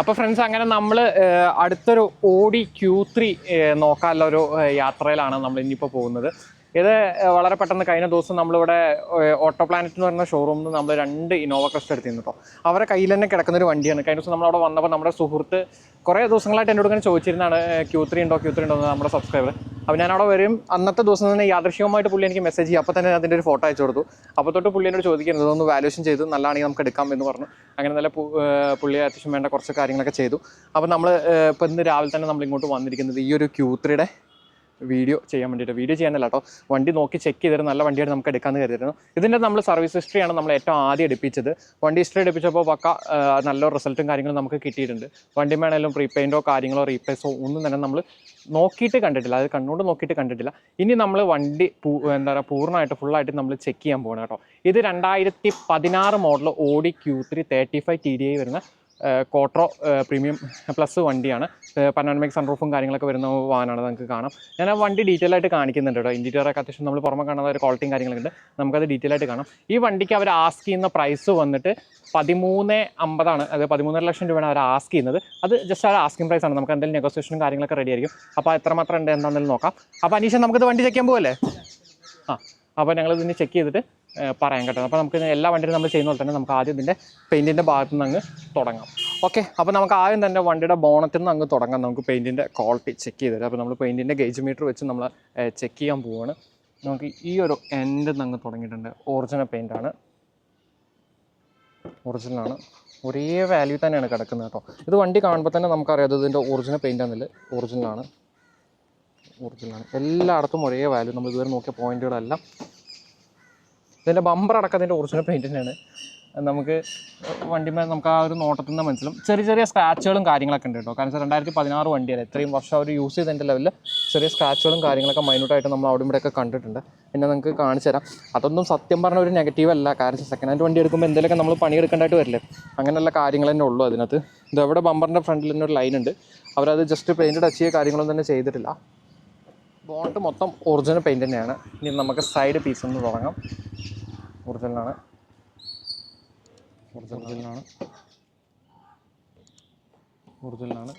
അപ്പോൾ ഫ്രണ്ട്സ് അങ്ങനെ നമ്മൾ അടുത്തൊരു ഓടി ക്യൂ ത്രീ നോക്കാനുള്ള ഒരു യാത്രയിലാണ് നമ്മൾ ഇനിയിപ്പോൾ പോകുന്നത്. ഇത് വളരെ പെട്ടെന്ന് കഴിഞ്ഞ ദിവസം നമ്മളിവിടെ ഓട്ടോ പ്ലാനറ്റ് എന്ന് പറയുന്ന ഷോറൂമിൽ നിന്ന് നമ്മൾ രണ്ട് ഇന്നോവ ക്രസ്റ്റ് എടുത്തിരുന്നു കേട്ടോ അവരെ കയ്യിൽ തന്നെ കിടക്കുന്ന ഒരു വണ്ടിയാണ്. കഴിഞ്ഞ ദിവസം നമ്മളവിടെ വന്നപ്പോൾ നമ്മുടെ സുഹൃത്ത് കുറേ ദിവസങ്ങളായിട്ട് എന്നോട് ഇങ്ങനെ ചോദിച്ചിരുന്നതാണ് ക്യൂ ത്രീ ഉണ്ടോ ക്യൂ ത്രീ ഉണ്ടോ എന്ന് നമ്മുടെ സബ്സ്ക്രൈബർ അപ്പോൾ ഞാൻ വരും. അന്നത്തെ ദിവസം തന്നെ യാദൃശ്യമായിട്ട് പുള്ളി എനിക്ക് മെസ്സേജ് ചെയ്യും. അപ്പോൾ തന്നെ അതിന്റെ ഒരു ഫോട്ടോ അയച്ചു കൊടുത്തു. അപ്പോൾ തൊട്ട് പുള്ളി എന്നോട് ചോദിക്കുന്നത് ഇതൊന്ന് വാല്യൂഷൻ ചെയ്തു നല്ലതാണെങ്കിൽ നമുക്ക് എടുക്കാം എന്ന് പറഞ്ഞു. അങ്ങനെ നല്ല പുള്ളി അത്യാവശ്യം വേണ്ട കുറച്ച് കാര്യങ്ങളൊക്കെ ചെയ്തു. അപ്പോൾ നമ്മൾ ഇപ്പോൾ ഇന്ന് രാവിലെ തന്നെ നമ്മൾ ഇങ്ങോട്ട് വന്നിരിക്കുന്നത് ഈ ഒരു ക്യൂ ത്രീയുടെ വീഡിയോ ചെയ്യാൻ വേണ്ടിയിട്ട്. വീഡിയോ ചെയ്യാനല്ല കേട്ടോ വണ്ടി നോക്കി ചെക്ക് ചെയ്തിട്ട് നല്ല വണ്ടിയായിട്ട് നമുക്ക് എടുക്കാമെന്ന് കരുതിയിരുന്നു. ഇതിന്റെ നമ്മൾ സർവീസ് ഹിസ്റ്ററിയാണ് നമ്മൾ ഏറ്റവും ആദ്യം എടുപ്പിച്ചത്. വണ്ടി ഹിസ്റ്ററി എടുപ്പിച്ചപ്പോൾ പക്ക നല്ല റിസൾട്ടും കാര്യങ്ങളും നമുക്ക് കിട്ടിയിട്ടുണ്ട്. വണ്ടി വേണമെങ്കിലും പ്രീപെയിന്റോ കാര്യങ്ങളോ റീപ്ലേസോ ഒന്നും തന്നെ നമ്മൾ നോക്കിയിട്ട് കണ്ടിട്ടില്ല. അത് കണ്ണുകൊണ്ട് നോക്കിയിട്ട് കണ്ടിട്ടില്ല. ഇനി നമ്മൾ വണ്ടി എന്താ പറയുക പൂർണമായിട്ട് ഫുള്ളായിട്ട് നമ്മൾ ചെക്ക് ചെയ്യാൻ പോകണം കേട്ടോ ഇത് രണ്ടായിരത്തി പതിനാറ് model Audi Q three thirty five T D I വരുന്ന കോട്രോ പ്രീമിയം പ്ലസ് വണ്ടിയാണ്. പനോണമിക് സൺറൂഫും കാര്യങ്ങളൊക്കെ വരുന്ന വാഹനമാണ് നമുക്ക് കാണാം. ഞാൻ ആ വണ്ടി ഡീറ്റെയിൽ ആയിട്ട് കാണിക്കുന്നുണ്ട് കേട്ടോ. ഇന്റീരിയറൊക്കെ അത്യാവശ്യം നമ്മൾ പുറമെ കാണുന്ന ഒരു ക്വാളിറ്റിയും കാര്യങ്ങളൊക്കെ ഉണ്ട്. നമുക്കത് ഡീറ്റെയിൽ ആയിട്ട് കാണാം. ഈ വണ്ടിക്ക് അവർ ആസ്ക് ചെയ്യുന്ന പ്രൈസ് വന്നിട്ട് പതിമൂന്ന് അമ്പതാണ്. അത് പതിമൂന്നര ലക്ഷം രൂപയാണ് അവർ ആസ്ക് ചെയ്യുന്നത്. അത് ജസ്റ്റ് ആ ആസ്കിംഗ് പ്രൈസ് ആണ്. നമുക്ക് എന്തെങ്കിലും നെഗോസിയേഷനും കാര്യങ്ങളൊക്കെ റെഡി ആയിരിക്കും. അപ്പോൾ എത്രമാത്രം ഉണ്ട് എന്താണെന്ന് നോക്കാം. അപ്പോൾ അനീഷ നമുക്കത് വണ്ടി ചെക്ക് ചെയ്യാൻ പോകല്ലേ ആ. അപ്പോൾ ഞങ്ങൾ ഇതിന് ചെക്ക് ചെയ്തിട്ട് പറയാം പറയാൻ കേട്ടോ. അപ്പോൾ നമുക്ക് എല്ലാ വണ്ടിയും നമ്മൾ ചെയ്യുന്ന പോലെ തന്നെ നമുക്ക് ആദ്യം ഇതിന്റെ പെയിന്റിന്റെ ഭാഗത്തു നിന്ന് അങ്ങ് തുടങ്ങാം. ഓക്കെ അപ്പോൾ നമുക്ക് ആദ്യം തന്നെ വണ്ടിയുടെ ബോണറ്റിൽ നിന്ന് അങ്ങ് തുടങ്ങാം. നമുക്ക് പെയിന്റിന്റെ ക്വാളിറ്റി ചെക്ക് ചെയ്തിട്ട്. അപ്പോൾ നമ്മൾ പെയിന്റിന്റെ ഗേജ് മീറ്റർ വെച്ച് നമ്മൾ ചെക്ക് ചെയ്യാൻ പോവുകയാണ് നമുക്ക് ഈ ഒരു എൻഡിൽ നിന്ന് അങ്ങ് തുടങ്ങിയിട്ടുണ്ട്. ഒറിജിനൽ പെയിന്റാണ് ഒറിജിനലാണ് ഒരേ വാല്യൂ തന്നെയാണ് കിടക്കുന്നത് കേട്ടോ. ഇത് വണ്ടി കാണുമ്പോൾ തന്നെ നമുക്കറിയാം ഇതിന്റെ ഒറിജിനൽ പെയിന്റ് ആണെന്നില്ല? ഒറിജിനലാണ് ഒറിജിനലാണ് എല്ലായിടത്തും ഒരേ വാല്യൂ നമ്മൾ ഇതുവരെ നോക്കിയ പോയിന്റുകളെല്ലാം ഇതിന്റെ ബമ്പർ അടക്കം ഇതിന്റെ ഒറിജിനൽ പെയിന്റ് നമുക്ക് വണ്ടിമേ നമുക്ക് ആ ഒരു നോട്ടത്തിൽ നിന്ന് മനസ്സിലും ചെറിയ ചെറിയ സ്ക്രാച്ചുകളും കാര്യങ്ങളൊക്കെ ഉണ്ട് കേട്ടോ. കാരണം വെച്ചാൽ രണ്ടായിരത്തി പതിനാറ് വണ്ടിയാണ് ഇത്രയും വർഷം അവർ യൂസ് ചെയ്തതിന്റെ ലെവലിൽ ചെറിയ സ്ക്രാച്ചുകളും കാര്യങ്ങളൊക്കെ മൈന്യൂട്ടായിട്ട് നമ്മൾ അവിടെ ഇവിടെയൊക്കെ കണ്ടിട്ടുണ്ട്. പിന്നെ നിങ്ങൾക്ക് കാണിച്ചു തരാം. അതൊന്നും സത്യം പറഞ്ഞ ഒരു നെഗറ്റീവ് അല്ല. കാരണം സെക്കൻഡ് ഹാൻഡ് വണ്ടി എടുക്കുമ്പോൾ എന്തെങ്കിലും നമ്മൾ പണിയെടുക്കേണ്ടതായിട്ട് വരില്ലേ? അങ്ങനെയുള്ള കാര്യങ്ങൾ തന്നെ ഉള്ളൂ അതിനകത്ത്. ഇത് എവിടെ ബമ്പറിന്റെ ഫ്രണ്ടിൽ തന്നെ ഒരു ലൈൻ ഉണ്ട്. അവരത് ജസ്റ്റ് പെയിന്റ് ടച്ച് ചെയ്യുക കാര്യങ്ങളൊന്നും തന്നെ ചെയ്തിട്ടില്ല. ബോണ്ട് മൊത്തം ഒറിജിനൽ പെയിന്റ് തന്നെയാണ്. ഇനി നമുക്ക് സൈഡ് പീസ് ഒന്ന് തുടങ്ങാം. ഒറിജിനലാണ്. ഒറിജിനലാണ്. ഒറിജിനലാണ്.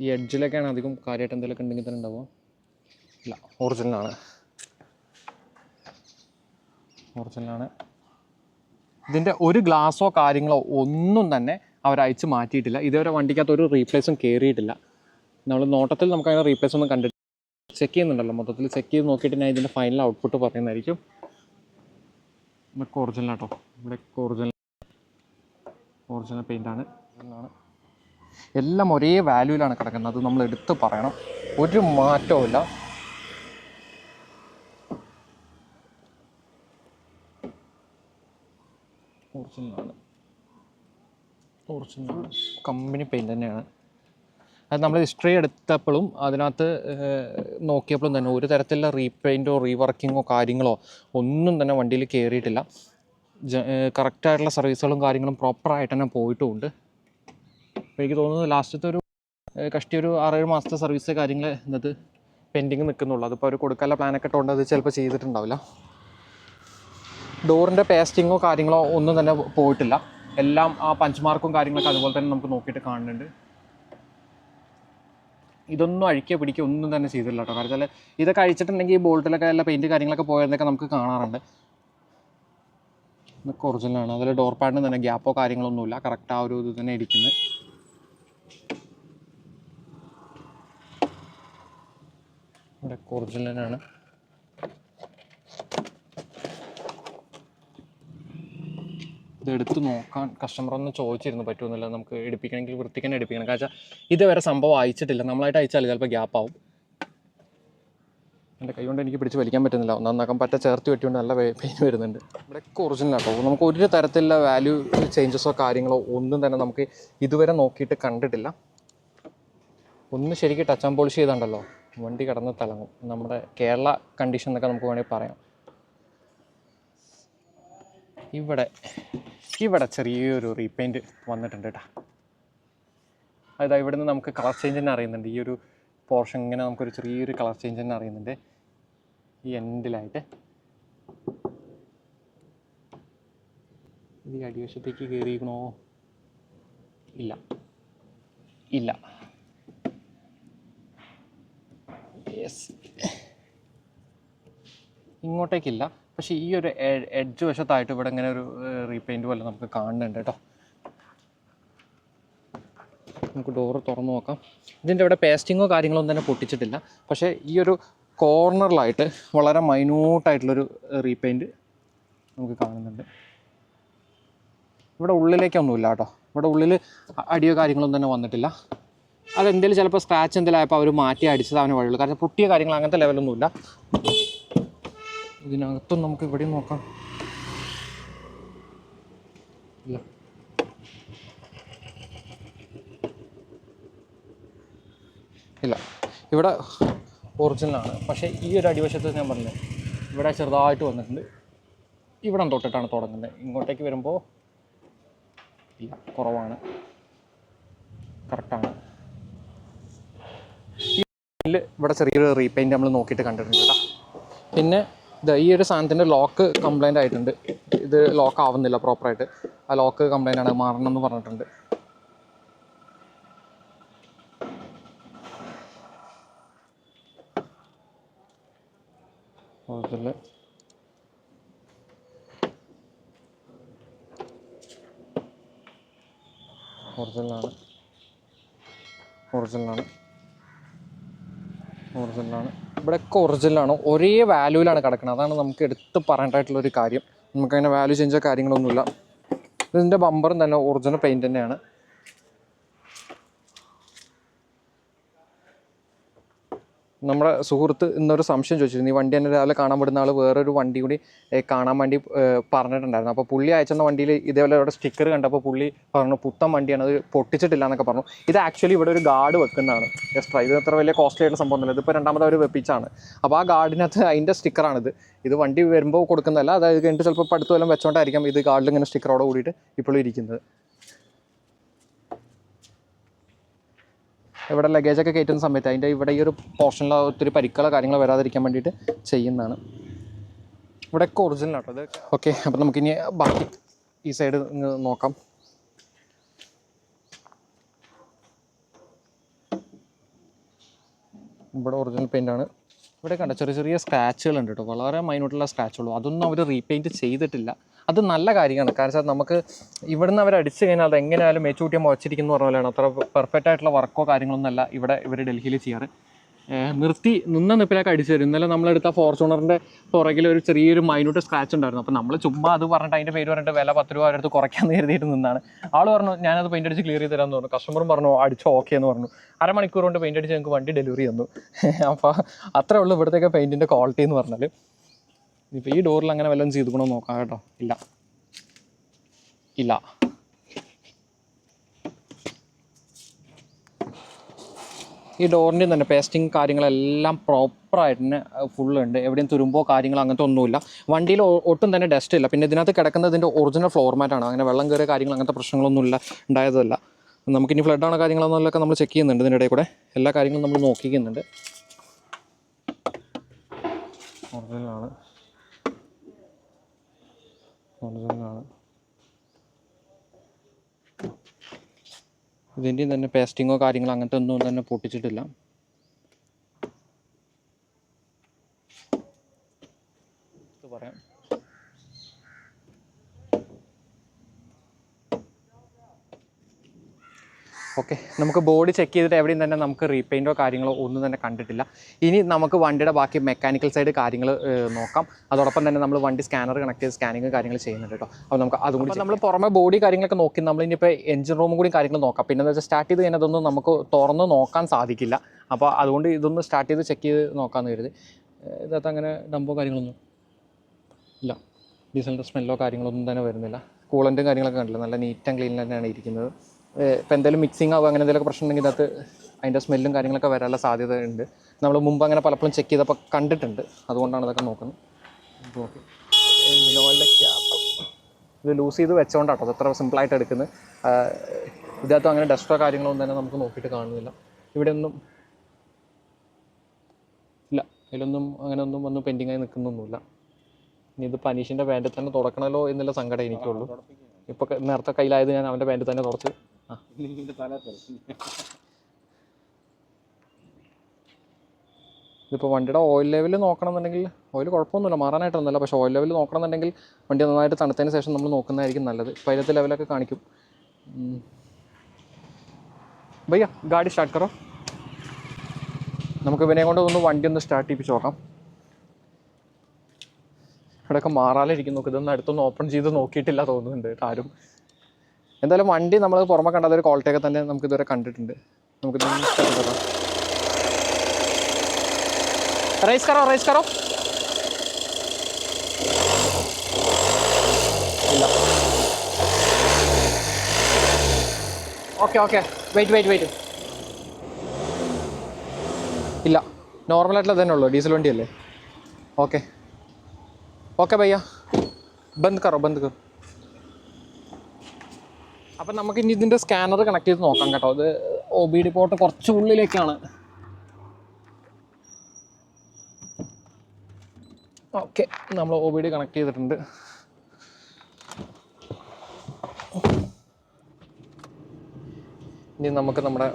ഈ എഡ്ജിലൊക്കെയാണ് അധികം കാര്യമായിട്ട് എന്തെങ്കിലുമൊക്കെ ഉണ്ടെങ്കിൽ തന്നെ ഉണ്ടാവുക. ഇല്ല ഒറിജിനലാണ്. ഒറിജിനലാണ്. ഇതിന്റെ ഒരു ഗ്ലാസോ കാര്യങ്ങളോ ഒന്നും തന്നെ അവർ അയച്ച് മാറ്റിയിട്ടില്ല. ഇതുവരെ വണ്ടിക്കകത്ത് ഒരു റീപ്ലേസും കയറിയിട്ടില്ല നമ്മൾ നോട്ടത്തിൽ നമുക്ക് അങ്ങനെ റീപ്ലേസ് ഒന്നും കണ്ടിട്ടില്ല. ചെക്ക് ചെയ്യുന്നുണ്ടല്ലോ. മൊത്തത്തിൽ ചെക്ക് ചെയ്ത് നോക്കിയിട്ട് ഞാൻ ഇതിന്റെ ഫൈനൽ ഔട്ട്പുട്ട് പറയുന്നതായിരിക്കും. ഇതൊക്കെ ഒറിജിനൽ കേട്ടോ ഇവിടെ ഒറിജിനൽ ഒറിജിനൽ പെയിന്റാണ് ആണ്. എല്ലാം ഒരേ വാല്യൂവിലാണ് കിടക്കുന്നത്. അത് നമ്മൾ എടുത്ത് പറയണം. ഒരു മാറ്റവുമില്ല ഒറിജിനലാണ് ഒറിജിനൽ കമ്പനി പെയിന്റ് തന്നെയാണ്. അത് നമ്മൾ ഹിസ്റ്ററി എടുത്തപ്പോഴും അതിനകത്ത് നോക്കിയപ്പോഴും തന്നെ ഒരു തരത്തിലുള്ള റീപെയിന്റോ റീവർക്കിങ്ങോ കാര്യങ്ങളോ ഒന്നും തന്നെ വണ്ടിയിൽ കയറിയിട്ടില്ല കറക്റ്റായിട്ടുള്ള സർവീസുകളും കാര്യങ്ങളും പ്രോപ്പറായിട്ട് തന്നെ പോയിട്ടുമുണ്ട് എനിക്ക് തോന്നുന്നത് ലാസ്റ്റത്തെ ഒരു കഷ്ടി ഒരു ആറേഴ് മാസത്തെ സർവീസ് കാര്യങ്ങൾ ഇന്നത് പെൻഡിങ് നിൽക്കുന്നുള്ളൂ അതിപ്പോൾ അവർ കൊടുക്കാനുള്ള പ്ലാനൊക്കെ ഇട്ടുകൊണ്ട് അത് ചിലപ്പോൾ ചെയ്തിട്ടുണ്ടാവില്ല. ഡോറിന്റെ പേസ്റ്റിങ്ങോ കാര്യങ്ങളോ ഒന്നും തന്നെ പോയിട്ടില്ല. എല്ലാം ആ പഞ്ച് മാർക്കും കാര്യങ്ങളൊക്കെ അതുപോലെ തന്നെ നമുക്ക് നോക്കിയിട്ട് കാണുന്നുണ്ട്. ഇതൊന്നും അഴിക്കുക പിടിക്കുക ഒന്നും തന്നെ ചെയ്തില്ല കേട്ടോ. കാരണം വെച്ചാൽ ഇതൊക്കെ അഴിച്ചിട്ടുണ്ടെങ്കിൽ ഈ ബോൾട്ടിലൊക്കെ എല്ലാ പെയിന്റ് കാര്യങ്ങളൊക്കെ പോയതൊക്കെ നമുക്ക് കാണാറുണ്ട്. ഇതൊക്കെ ഒറിജിനലാണ് അതിൽ ഡോർ പാഡിന് തന്നെ ഗ്യാപ്പോ കാര്യങ്ങളൊന്നുമില്ല കറക്റ്റ് ആ ഒരു ഇത് തന്നെ ഇരിക്കുന്നത് ഇവിടെ ഒറിജിനലാണ് ഇത് എടുത്ത് നോക്കാൻ കസ്റ്റമർ ഒന്ന് ചോദിച്ചിരുന്നു പറ്റുമെന്നില്ല നമുക്ക് എടുപ്പിക്കണമെങ്കിൽ വൃത്തിക്ക് തന്നെ എടുപ്പിക്കണം. കാരണം ഇതുവരെ സംഭവം അയച്ചിട്ടില്ല. നമ്മളായിട്ട് അയച്ചാൽ ചിലപ്പോൾ ഗ്യാപ്പ് ആവും. എന്റെ കൈ കൊണ്ട് എനിക്ക് പിടിച്ച് വലിക്കാൻ പറ്റുന്നില്ല. നന്നാക്കാൻ പറ്റ ചേർത്ത് വെട്ടിക്കൊണ്ട് നല്ല പെയിൻ വരുന്നുണ്ട്. ഇവിടെ ഒറിജിനൽ ആട്ടോ നമുക്ക് ഒരു തരത്തിലുള്ള വാല്യൂ ചേഞ്ചസോ കാര്യങ്ങളോ ഒന്നും തന്നെ നമുക്ക് ഇതുവരെ നോക്കിയിട്ട് കണ്ടിട്ടില്ല. ഒന്ന് ശരിക്കും ടച്ച് ആൻഡ് പോളിഷ് ചെയ്തുണ്ടല്ലോ. വണ്ടി കിടന്ന് തലങ്ങും. നമ്മുടെ കേരള കണ്ടീഷൻ എന്നൊക്കെ നമുക്ക് വേണമെങ്കിൽ പറയാം. ഇവിടെ ഇവിടെ ചെറിയൊരു റീപെയിന്റ് വന്നിട്ടുണ്ട് കേട്ടോ അതായത് ഇവിടെ നിന്ന് നമുക്ക് കളർ ചേഞ്ച് തന്നെ അറിയുന്നുണ്ട്. ഈ ഒരു പോർഷൻ ഇങ്ങനെ നമുക്കൊരു ചെറിയൊരു കളർ ചേഞ്ച് തന്നെ അറിയുന്നുണ്ട്. ഈ എൻഡിലായിട്ട് ഈ അടിവശത്തേക്ക് കയറിയിരിക്കണോ ഇല്ല. ഇല്ല. യെസ് ഇങ്ങോട്ടേക്കില്ല. പക്ഷേ ഈ ഒരു എഡ്ജ് വശത്തായിട്ട് ഇവിടെ ഇങ്ങനെ ഒരു റീപെയിന്റ് പോലെ നമുക്ക് കാണുന്നുണ്ട് കേട്ടോ. നമുക്ക് ഡോറ് തുറന്നു നോക്കാം. ഇതിന്റെ ഇവിടെ പേസ്റ്റിങ്ങോ കാര്യങ്ങളോ ഒന്നും തന്നെ പൊട്ടിച്ചിട്ടില്ല. പക്ഷേ ഈ ഒരു കോർണറിലായിട്ട് വളരെ മൈന്യൂട്ടായിട്ടുള്ളൊരു റീപെയിന്റ് നമുക്ക് കാണുന്നുണ്ട്. ഇവിടെ ഉള്ളിലേക്കൊന്നുമില്ല കേട്ടോ. ഇവിടെ ഉള്ളിൽ അടിയോ കാര്യങ്ങളൊന്നും തന്നെ വന്നിട്ടില്ല. അതെന്തെങ്കിലും ചിലപ്പോൾ സ്ക്രാച്ച് എന്തെങ്കിലും ആയപ്പോൾ അവർ മാറ്റി അടിച്ചത് വഴിയുള്ളൂ. കാരണം പൊട്ടിയ കാര്യങ്ങൾ അങ്ങനത്തെ ലെവലൊന്നുമില്ല ഇതിനകത്തും നമുക്ക് ഇവിടെയും നോക്കാം. ഇല്ല. ഇല്ല. ഇവിടെ ഒറിജിനലാണ് പക്ഷേ ഈ ഒരു അടിവശത്ത് ഞാൻ പറഞ്ഞു ഇവിടെ ചെറുതായിട്ട് വന്നിട്ടുണ്ട്. ഇവിടം തൊട്ടിട്ടാണ് തുടങ്ങുന്നത്. ഇങ്ങോട്ടേക്ക് വരുമ്പോൾ ഇല്ല കുറവാണ്. കറക്റ്റാണ് ഇവിടെ ചെറിയൊരു റീപെയിന്റ് നമ്മൾ നോക്കിയിട്ട് കണ്ടിട്ടുണ്ട് കേട്ടോ. പിന്നെ ഈ ഒരു സാധനത്തിന്റെ ലോക്ക് കംപ്ലൈന്റ് ആയിട്ടുണ്ട്. ഇത് ലോക്ക് ആവുന്നില്ല പ്രോപ്പറായിട്ട് ആ ലോക്ക് കംപ്ലൈന്റ് ആണ് മാറണം എന്ന് പറഞ്ഞിട്ടുണ്ട്. അതിൽ ഒറിജിനലാണ് ഒറിജിനലാണ് ഒറിജിനലാണ്. ഇവിടെയൊക്കെ ഒറിജിനലാണ്. ഒരേ വാല്യൂവിലാണ് കിടക്കുന്നത് അതാണ് നമുക്ക് എടുത്ത് പറയേണ്ടതായിട്ടുള്ളൊരു കാര്യം. നമുക്കങ്ങനെ വാല്യൂ ചേഞ്ചോ കാര്യങ്ങളൊന്നുമില്ല. ഇതിന്റെ ബമ്പറും തന്നെ ഒറിജിനൽ പെയിന്റ് തന്നെയാണ്. നമ്മുടെ സുഹൃത്ത് ഇന്നൊരു സംശയം ചോദിച്ചിരുന്നു. ഈ വണ്ടി തന്നെ രാവിലെ കാണാൻ പറ്റുന്ന ആൾ വേറൊരു വണ്ടി കൂടി കാണാൻ വേണ്ടി പറഞ്ഞിട്ടുണ്ടായിരുന്നു. അപ്പോൾ പുള്ളി അയച്ചെന്ന വണ്ടിയിൽ ഇതേപോലെ ഇവിടെ സ്റ്റിക്കർ കണ്ടപ്പോൾ പുള്ളി പറഞ്ഞു പുത്തൻ വണ്ടിയാണ് അത് പൊട്ടിച്ചിട്ടില്ല എന്നൊക്കെ പറഞ്ഞു. ഇത് ആക്ച്വലി ഇവിടെ ഒരു ഗാർഡ് വെക്കുന്നതാണ്. എക്സ്ട്രാ ഇത് അത്ര വലിയ കോസ്റ്റ്ലി ആയിട്ട് സംഭവം ഒന്നുമില്ല ഇതിപ്പോൾ രണ്ടാമത് അവർ വെപ്പിച്ചാണ്. അപ്പോൾ ആ ഗാർഡിനകത്ത് അതിന്റെ സ്റ്റിക്കറാണിത് ഇത് വണ്ടി വരുമ്പോൾ കൊടുക്കുന്നതല്ല. അതായത് കഴിഞ്ഞിട്ട് ചിലപ്പോൾ അടുത്ത് വല്ലതും വെച്ചോണ്ടായിരിക്കും ഇത് ഗാർഡിൽ ഇങ്ങനെ സ്റ്റിക്കറോട് കൂടിയിട്ട് ഇപ്പോഴും ഇരിക്കുന്നത്. ഇവിടെ ലഗേജൊക്കെ കയറ്റുന്ന സമയത്ത് അതിന്റെ ഇവിടെ ഈ ഒരു പോർഷനിൽ ഒത്തിരി പരിക്കുകളോ കാര്യങ്ങളോ വരാതിരിക്കാൻ വേണ്ടിയിട്ട് ചെയ്യുന്നതാണ്. ഇവിടെയൊക്കെ ഒറിജിനൽ ആട്ടോ. ഇത് ഓക്കെ അപ്പം നമുക്കിനി ബാക്കി ഈ സൈഡ് നോക്കാം. ഇവിടെ ഒറിജിനൽ പെയിന്റ് ആണ്. ഇവിടെ കണ്ട ചെറിയ ചെറിയ സ്ക്രാച്ചുകൾ ഉണ്ട് കേട്ടോ. വളരെ മൈനോട്ടുള്ള സ്ക്രാച്ചുള്ളൂ അതൊന്നും അവർ റീപെയിന്റ് ചെയ്തിട്ടില്ല. അത് നല്ല കാര്യമാണ്. കാരണം വെച്ചാൽ നമുക്ക് ഇവിടുന്ന് അവർ അടിച്ചു കഴിഞ്ഞാൽ അത് എങ്ങനെയായാലും മേച്ചൂട്ടിയെ മുളച്ചിരിക്കുന്ന പറഞ്ഞ അത്ര പെർഫെക്റ്റ് ആയിട്ടുള്ള വർക്കോ കാര്യങ്ങളൊന്നും അല്ല ഇവിടെ ഇവർ ഡൽഹിയിൽ ചെയ്യാറ്. നിർത്തി നിന്ന നിപ്പിലൊക്കെ അടിച്ചു തരും. ഇന്നലെ നമ്മളെടുത്ത ഫോർച്യൂണറിന്റെ പുറകിൽ ഒരു ചെറിയൊരു മൈന്യൂട്ട് സ്ക്രാച്ച് ഉണ്ടായിരുന്നു. അപ്പോൾ നമ്മൾ ചുമ്മാ അത് പറഞ്ഞിട്ട് അതിന്റെ പേര് പറഞ്ഞിട്ട് വില പത്ത് രൂപ അടുത്ത് കുറയ്ക്കാൻ കരുതിയിട്ട് നിന്നാണ്. ആൾ പറഞ്ഞു ഞാനത് പെയിന്റ് അടിച്ച് ക്ലിയർ ചെയ്ത് തരാമെന്ന് പറഞ്ഞു. കസ്റ്റമറും പറഞ്ഞു അടിച്ചോ ഓക്കെ എന്ന് പറഞ്ഞു. അരമണിക്കൂർ കൊണ്ട് പെയിന്റ് അടിച്ച് ഞങ്ങൾക്ക് വണ്ടി ഡെലിവറി തന്നു. അപ്പോൾ അത്രേ ഉള്ളൂ ഇവിടുത്തേക്ക് പെയിന്റിന്റെ ക്വാളിറ്റി എന്ന് പറഞ്ഞാൽ ഇപ്പോൾ ഈ ഡോറിൽ അങ്ങനെ വല്ലതും ചെയ്തുക്കണോ നോക്കാം കേട്ടോ. ഇല്ല. ഇല്ല. ഈ ഡോറിന്റെ തന്നെ പേസ്റ്റിംഗ് കാര്യങ്ങളെല്ലാം പ്രോപ്പറായിട്ട് തന്നെ ഉണ്ട്. എവിടെയും തുരുമ്പോ കാര്യങ്ങളോ അങ്ങനത്തെ ഒന്നുമില്ല. വണ്ടിയിൽ ഒട്ടും തന്നെ ഡസ്റ്റ് ഇല്ല. പിന്നെ ഇതിനകത്ത് കിടക്കുന്നത് ഇതിന്റെ ഒറിജിനൽ ഫ്ലോർ മാറ്റാണ് അങ്ങനെ വെള്ളം കയറിയ കാര്യങ്ങൾ അങ്ങനത്തെ പ്രശ്നങ്ങളൊന്നും ഇല്ല ഉണ്ടായതല്ല. നമുക്കിനി ഫ്ലഡാണോ കാര്യങ്ങളൊന്നുമല്ലൊക്കെ നമ്മൾ ചെക്ക് ചെയ്യുന്നുണ്ട് ഇതിന്റെ കൂടെ. എല്ലാ കാര്യങ്ങളും നമ്മൾ നോക്കിക്കുന്നുണ്ട്. ഒറിജിനലാണ് ഒറിജിനലാണ് ഇതിന്റെയും തന്നെ പേസ്റ്റിങ്ങോ കാര്യങ്ങളോ അങ്ങനത്തെ ഒന്നും തന്നെ പൊട്ടിച്ചിട്ടില്ല. ഓക്കെ. നമുക്ക് ബോഡി ചെക്ക് ചെയ്തിട്ട് എവിടെയും തന്നെ നമുക്ക് റീപെയിന്റോ കാര്യങ്ങളോ ഒന്നും തന്നെ കണ്ടിട്ടില്ല. ഇനി നമുക്ക് വണ്ടിയുടെ ബാക്കി മെക്കാനിക്കൽ സൈഡ് കാര്യങ്ങൾ നോക്കാം. അതോടൊപ്പം തന്നെ നമ്മൾ വണ്ടി സ്കാനർ കണക്ട് ചെയ്ത് സ്കാനിങ് കാര്യങ്ങൾ ചെയ്യുന്നുണ്ട് കേട്ടോ അപ്പോൾ നമുക്ക് അതും കൂടി നമ്മൾ പുറമെ ബോഡി കാര്യങ്ങളൊക്കെ നോക്കി നമ്മൾ ഇനിയിപ്പോൾ എഞ്ചിൻ റൂമും കൂടി കാര്യങ്ങൾ നോക്കാം. പിന്നെ എന്താ വെച്ചാൽ സ്റ്റാർട്ട് ചെയ്ത് കഴിഞ്ഞാൽ അതൊന്നും നമുക്ക് തുറന്ന് നോക്കാൻ സാധിക്കില്ല. അപ്പോൾ അതുകൊണ്ട് ഇതൊന്ന് സ്റ്റാർട്ട് ചെയ്ത് ചെക്ക് ചെയ്ത് നോക്കാമെന്ന് കരുതി. ഇതകത്ത് ഇതിനകത്ത് അങ്ങനെ ഡമ്പോ കാര്യങ്ങളൊന്നും ഇല്ല. ഡീസലിന്റെ സ്മെല്ലോ കാര്യങ്ങളൊന്നും തന്നെ വരുന്നില്ല. കൂളന്റും കാര്യങ്ങളൊക്കെ കണ്ടില്ല. നല്ല നീറ്റ് ആൻഡ് ക്ലീൻ തന്നെയാണ് ഇരിക്കുന്നത്. ഇപ്പോൾ എന്തെങ്കിലും മിക്സിങ് ആവുക അങ്ങനെ എന്തെങ്കിലുമൊക്കെ പ്രശ്നം ഉണ്ടെങ്കിൽ ഇതിനകത്ത് അതിന്റെ സ്മെല്ലും കാര്യങ്ങളൊക്കെ വരാനുള്ള സാധ്യത ഉണ്ട് നമ്മൾ മുമ്പ് അങ്ങനെ പലപ്പോഴും ചെക്ക് ചെയ്തപ്പോൾ കണ്ടിട്ടുണ്ട്. അതുകൊണ്ടാണ് ഇതൊക്കെ നോക്കുന്നത്. ഓക്കെ ക്യാപ്പ് ഇത് ലൂസ് ചെയ്ത് വെച്ചോണ്ടാട്ടോ അത് അത്ര സിമ്പിളായിട്ട് എടുക്കുന്നത്. ഇതിനകത്ത് അങ്ങനെ ഡസ്റ്റോ കാര്യങ്ങളൊന്നും തന്നെ നമുക്ക് നോക്കിയിട്ട് കാണുന്നില്ല. ഇവിടെ ഒന്നും ഇല്ല. അതിലൊന്നും അങ്ങനെ ഒന്നും വന്ന് പെൻഡിങ് ആയി നിൽക്കുന്നൊന്നുമില്ല. ഇനി ഇത് പനീഷിന്റെ പാന്റിൽ തന്നെ തുടക്കണമല്ലോ എന്നുള്ള സങ്കടം എനിക്കുള്ളൂ. ഇപ്പോൾ നേരത്തെ കയ്യിലായത് ഞാൻ അവന്റെ പാന്റിൽ തന്നെ തുടച്ച്. ഇതിപ്പോൾ വണ്ടിയുടെ ഓയിൽ ലെവൽ നോക്കണമെന്നുണ്ടെങ്കിൽ ഓയിൽ കുഴപ്പമൊന്നുമില്ല മാറാനായിട്ടൊന്നുമില്ല. പക്ഷേ ഓയിൽ ലെവൽ നോക്കണമെന്നുണ്ടെങ്കിൽ വണ്ടി നന്നായിട്ട് തണുത്തതിന് ശേഷം നമ്മൾ നോക്കുന്നതായിരിക്കും നല്ലത്. ഇപ്പോൾ അതിലത്തെ ലെവലൊക്കെ കാണിക്കും. ഭയ്യ ഗാഡി സ്റ്റാർട്ട് കറോ? നമുക്ക് ഇവനെ കൊണ്ട് ഒന്ന് വണ്ടി ഒന്ന് സ്റ്റാർട്ട് ചെയ്യിപ്പിച്ച് നോക്കാം. ഇവിടെയൊക്കെ മാറാലിരിക്കുന്നു നോക്ക് ഇതൊന്ന് അടുത്തൊന്ന് ഓപ്പൺ ചെയ്ത് നോക്കിയിട്ടില്ല തോന്നുന്നുണ്ട് ആരും. എന്തായാലും വണ്ടി നമ്മൾ പുറമെ കണ്ടാൽ ഒരു ക്വാളിറ്റി ഒക്കെ തന്നെ നമുക്ക് ഇതുവരെ കണ്ടിട്ടുണ്ട്. നമുക്ക് റൈസ് കറോ ഇല്ല. Okay okay wait wait wait ഇല്ല. നോർമലായിട്ടുള്ള തന്നെ ഉള്ളൂ. ഡീസൽ വണ്ടിയല്ലേ? ഓക്കെ ഓക്കെ ഭയ്യ ബന്ദ് കറോ ബന്ദ് കറോ അപ്പം നമുക്ക് ഇനി ഇതിന്റെ സ്കാനർ കണക്ട് ചെയ്ത് നോക്കാം കേട്ടോ. ഇത് ഒ ബി ഡി പോർട്ട് കുറച്ച് ഉള്ളിലേക്കാണ്. ഓക്കെ നമ്മൾ ഒ ബി ഡി കണക്ട് ചെയ്തിട്ടുണ്ട്. ഇനി നമുക്ക് നമ്മുടെ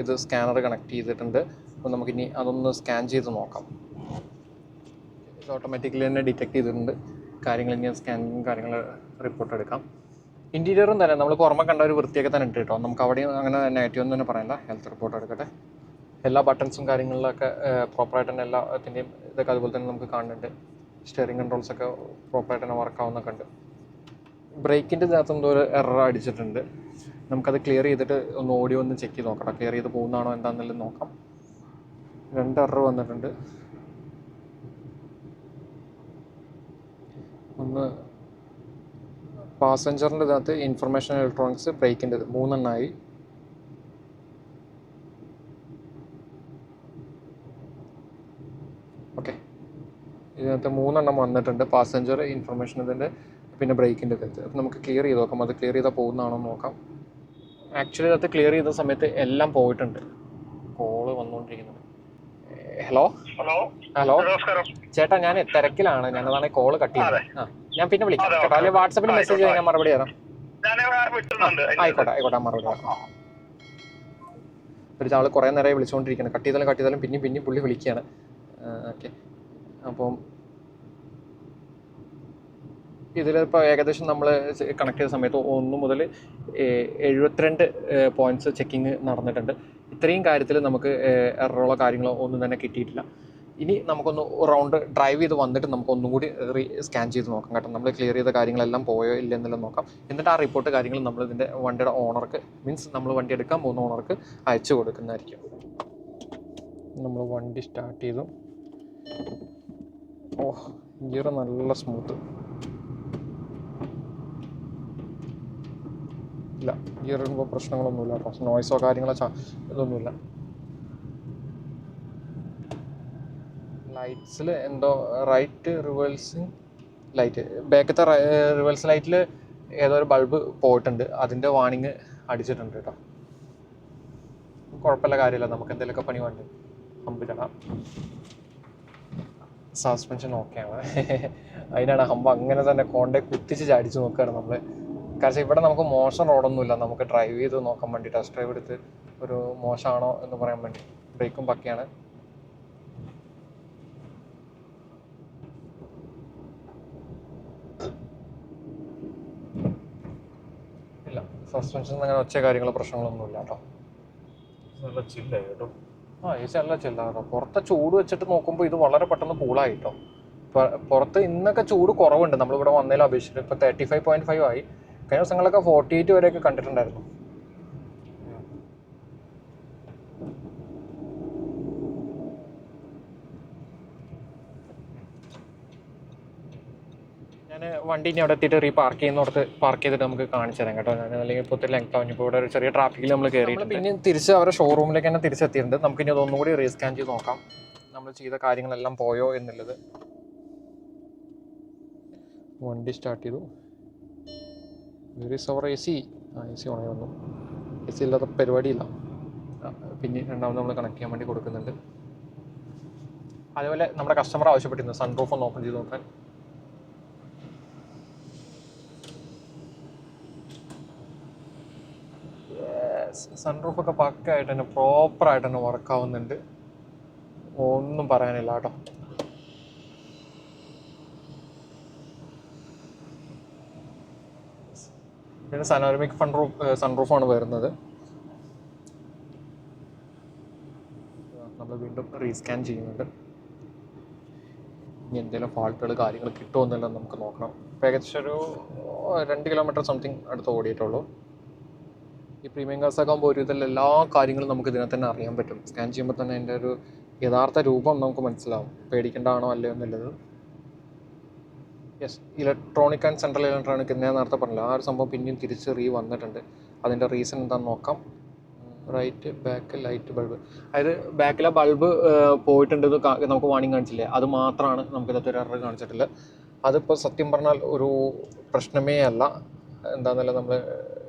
ഇത് സ്കാനർ കണക്ട് ചെയ്തിട്ടുണ്ട്. അപ്പോൾ നമുക്കിനി അതൊന്ന് സ്കാൻ ചെയ്ത് നോക്കാം. ഇത് ഓട്ടോമാറ്റിക്കലി തന്നെ ഡിറ്റക്ട് ചെയ്തിട്ടുണ്ട്. കാര്യങ്ങൾ ഇനി സ്കാനിങ് കാര്യങ്ങൾ റിപ്പോർട്ട് എടുക്കാം. ഇന്റീരിയറും തന്നെ. നമ്മൾ പുറമെ കണ്ട ഒരു വൃത്തിയൊക്കെ തന്നെ ഉണ്ട് കേട്ടോ നമുക്ക് അവിടെയും അങ്ങനെ നെഗറ്റീവ് ഒന്നും തന്നെ പറയണ്ട. ഹെൽത്ത് റിപ്പോർട്ട് എടുക്കട്ടെ. എല്ലാ ബട്ടൺസും കാര്യങ്ങളിലൊക്കെ പ്രോപ്പറായിട്ട് തന്നെ എല്ലാത്തിന്റെയും ഇതൊക്കെ അതുപോലെ തന്നെ നമുക്ക് കാണുന്നുണ്ട്. സ്റ്റിയറിംഗ് കൺട്രോൾസ് ഒക്കെ പ്രോപ്പറായിട്ട് തന്നെ വർക്ക് ആവുന്നൊക്കെ ഉണ്ട്. ബ്രേക്കിന്റെ ഇതിനകത്ത് എന്തോ ഒരു എറർ അടിച്ചിട്ടുണ്ട്. നമുക്കത് ക്ലിയർ ചെയ്തിട്ട് ഒന്ന് ഓഡിയോ ഒന്ന് ചെക്ക് ചെയ്ത് നോക്കണം ക്ലിയർ ചെയ്ത് പോകുന്നതാണോ എന്താണെന്നെല്ലാം നോക്കാം. രണ്ട് എറർ വന്നിട്ടുണ്ട്. ഒന്ന് പാസഞ്ചറിന്റെ ഇതിനകത്ത് ഇൻഫർമേഷൻ ഇലക്ട്രോണിക്സ് ബ്രേക്കിന്റെ മൂന്നെണ്ണമായി ഓക്കെ ഇതിനകത്ത് മൂന്നെണ്ണം വന്നിട്ടുണ്ട്. പാസഞ്ചർ ഇൻഫർമേഷൻ ഇതിന്റെ പിന്നെ ബ്രേക്കിന്റെ ഇതിനകത്ത്. അപ്പോൾ നമുക്ക് ക്ലിയർ ചെയ്ത് നോക്കാം. അത് ക്ലിയർ ചെയ്താൽ പോകുന്നതാണോ നോക്കാം. ആക്ച്വലി ഇതിനകത്ത് ക്ലിയർ ചെയ്ത സമയത്ത് എല്ലാം പോയിട്ടുണ്ട്. കോൾ വന്നുകൊണ്ടിരിക്കുന്നത് ഹലോ ഹലോ ഹലോ ചേട്ടാ ഞാൻ തിരക്കിലാണ്. ഞാനതാണ് കോൾ കട്ട് ചെയ്തത് ആ. ഞാൻ പിന്നെ വിളിക്കാം. കേട്ടോ. അല്ലെങ്കിൽ വാട്സപ്പിൽ മെസ്സേജ് ഞാൻ മറുപടി തരാം. ആയിക്കോട്ടെ ആയിക്കോട്ടെ മറുപടി തരാം. ഒരു ആൾ കുറേ നേരമായി വിളിച്ചുകൊണ്ടിരിക്കുകയാണ് കട്ട് ചെയ്താലും കട്ട് ചെയ്താലും പിന്നെയും പിന്നെയും പുള്ളി വിളിക്കുകയാണ്. ഓക്കെ. അപ്പം ഇതിലിപ്പോൾ ഏകദേശം നമ്മൾ കണക്ട് ചെയ്ത സമയത്ത് ഒന്ന് മുതൽ എഴുപത്തിരണ്ട് പോയിന്റ്സ് ചെക്കിങ് നടന്നിട്ടുണ്ട്. ഇത്രയും കാര്യത്തിൽ നമുക്ക് എററുകളോ കാര്യങ്ങളോ ഒന്നും തന്നെ കിട്ടിയിട്ടില്ല. ഇനി നമുക്കൊന്ന് റൗണ്ട് ഡ്രൈവ് ചെയ്ത് വന്നിട്ട് നമുക്ക് ഒന്നും കൂടി റീ സ്കാൻ ചെയ്ത് നോക്കാം കേട്ടോ. നമ്മൾ ക്ലിയർ ചെയ്ത കാര്യങ്ങളെല്ലാം പോയോ ഇല്ല എന്നെല്ലാം നോക്കാം. എന്നിട്ട് ആ റിപ്പോർട്ട് കാര്യങ്ങൾ നമ്മൾ ഇതിന്റെ വണ്ടിയുടെ ഓണർക്ക് മീൻസ് നമ്മൾ വണ്ടി എടുക്കാൻ പോകുന്ന ഓണർക്ക് അയച്ചു കൊടുക്കുന്നതായിരിക്കും. നമ്മൾ വണ്ടി സ്റ്റാർട്ട് ചെയ്തു. ഓ ഗിയർ നല്ല സ്മൂത്ത് ഇല്ല ഗിയർ ഇടുമ്പോൾ പ്രശ്നങ്ങളൊന്നുമില്ല. നോയ്സോ കാര്യങ്ങളോ ഇതൊന്നുമില്ല. ലൈറ്റ്സിൽ എന്തോ റൈറ്റ് റിവേഴ്സിങ് ലൈറ്റ് ബാക്കത്തെ റിവേഴ്സ് ലൈറ്റിൽ ഏതോ ഒരു ബൾബ് പോയിട്ടുണ്ട്. അതിന്റെ വാണിങ് അടിച്ചിട്ടുണ്ട് കേട്ടോ. കുഴപ്പമില്ല കാര്യമില്ല. നമുക്ക് എന്തെങ്കിലുമൊക്കെ പണി വേണ്ട? ഹമ്പിലിടാം സസ്പെൻഷൻ ഓക്കെയാണ് അതിനാണ് ഹമ്പ് അങ്ങനെ തന്നെ കോണ്ടെ കുത്തിച്ച് ചാടിച്ച് നോക്കുകയാണ് നമ്മൾ കാരണം ഇവിടെ നമുക്ക് മോശം റോഡൊന്നുമില്ല നമുക്ക് ഡ്രൈവ് ചെയ്ത് നോക്കാൻ വേണ്ടി ടെസ്റ്റ് ഡ്രൈവ് എടുത്ത് ഒരു മോശമാണോ എന്ന് പറയാൻ വേണ്ടി. ബ്രേക്കും പക്കയാണ് ഇല്ല സസ്പെൻഷൻ അങ്ങനെ ഒച്ച കാര്യങ്ങളോ പ്രശ്നങ്ങളൊന്നും ഇല്ല കേട്ടോ. നല്ല ചില്ല കേട്ടോ ആ ഈ നല്ല ചില്ല കേട്ടോ. പുറത്തെ ചൂട് വെച്ചിട്ട് നോക്കുമ്പോൾ ഇത് വളരെ പെട്ടെന്ന് കൂളായി കേട്ടോ പുറത്ത് ഇന്നൊക്കെ ചൂട് കുറവുണ്ട്. നമ്മളിവിടെ വന്നതിൽ അപേക്ഷിച്ചിട്ട് ഇപ്പോൾ തേർട്ടി ഫൈവ് പോയിന്റ് ഫൈവ് ആയി. കഴിഞ്ഞ ദിവസങ്ങളൊക്കെ ഫോർട്ടി എയ്റ്റ് വരെയൊക്കെ കണ്ടിട്ടുണ്ടായിരുന്നു. ഞാൻ വണ്ടി ഇനി അവിടെ എത്തിയിട്ട് റീ പാർക്ക് ചെയ്യുന്നിടത്ത് പാർക്ക് ചെയ്തിട്ട് നമുക്ക് കാണിച്ചു തരാം കേട്ടോ. ഞാൻ അല്ലെങ്കിൽ ഇപ്പോൾ ഒത്തിരി ലെങ്ത് ആവും. ഇപ്പോൾ ഇവിടെ ഒരു ചെറിയ ട്രാഫിക്കിൽ നമ്മൾ കയറി പിന്നെ തിരിച്ച് അവരുടെ ഷോറൂമിലേക്ക് തന്നെ തിരിച്ചെത്തിയിട്ടുണ്ട്. നമുക്ക് ഇനി അതൊന്നും കൂടി റീസ്കാൻ ചെയ്ത് നോക്കാം. നമ്മൾ ചെയ്ത കാര്യങ്ങളെല്ലാം പോയോ എന്നുള്ളത്. വണ്ടി സ്റ്റാർട്ട് ചെയ്തു. സവർ എ സി ആ എ സി ഓണായി വന്നു. എ സി ഇല്ലാത്ത പരിപാടിയില്ല. പിന്നെ രണ്ടാമത് നമ്മൾ കണക്ട് ചെയ്യാൻ വേണ്ടി കൊടുക്കുന്നുണ്ട്. അതേപോലെ നമ്മുടെ കസ്റ്റമർ ആവശ്യപ്പെട്ടിരുന്നു. സൺറൂഫ് ഒന്ന് ഓപ്പൺ ചെയ്ത് നോക്കാൻ. സൺറൂഫ് ഒക്കെ പക്കായിട്ട് തന്നെ പ്രോപ്പറായിട്ട് തന്നെ വർക്കാവുന്നുണ്ട് ഒന്നും പറയാനില്ല കേട്ടോ. പിന്നെ സനോരമിക് ഫൺ റൂഫ് സൺറൂഫാണ് വരുന്നത്. നമ്മൾ വീണ്ടും റീസ്കാൻ ചെയ്യുന്നുണ്ട്. ഇനി എന്തെങ്കിലും ഫാൾട്ടുകൾ കാര്യങ്ങൾ കിട്ടുമോ എന്നെല്ലാം നമുക്ക് നോക്കണം. ഏകദേശം ഒരു രണ്ട് കിലോമീറ്റർ സംതിങ് അടുത്ത് ഓടിയിട്ടുള്ളൂ. ഈ പ്രീമിയം കാർസ് ഒക്കെ ആകുമ്പോൾ ഇതിൽ എല്ലാ കാര്യങ്ങളും നമുക്ക് ഇതിനെ തന്നെ അറിയാൻ പറ്റും. സ്കാൻ ചെയ്യുമ്പോൾ തന്നെ അതിന്റെ ഒരു യഥാർത്ഥ രൂപം നമുക്ക് മനസ്സിലാവും. പേടിക്കേണ്ടതാണോ അല്ലയോ എന്നുള്ളത്. Yes electronic and central electronic എന്ന് ഞാൻ നേരത്തെ പറഞ്ഞില്ല ആ ഒരു സംഭവം പിന്നെയും തിരിച്ച് റീ വന്നിട്ടുണ്ട്. അതിന്റെ റീസൺ എന്താണെന്ന് നോക്കാം. റൈറ്റ് ബാക്ക് ലൈറ്റ് ബൾബ് അതായത് ബാക്കിലെ ബൾബ് പോയിട്ടുണ്ടെന്ന് നമുക്ക് വാണിംഗ് കാണിച്ചില്ലേ? അത് മാത്രമാണ് നമുക്ക് ഇതൊരു എറർ കാണിച്ചിട്ടില്ല അതിപ്പോൾ സത്യം പറഞ്ഞാൽ ഒരു പ്രശ്നമേ അല്ല. എന്താണെന്നല്ല നമ്മൾ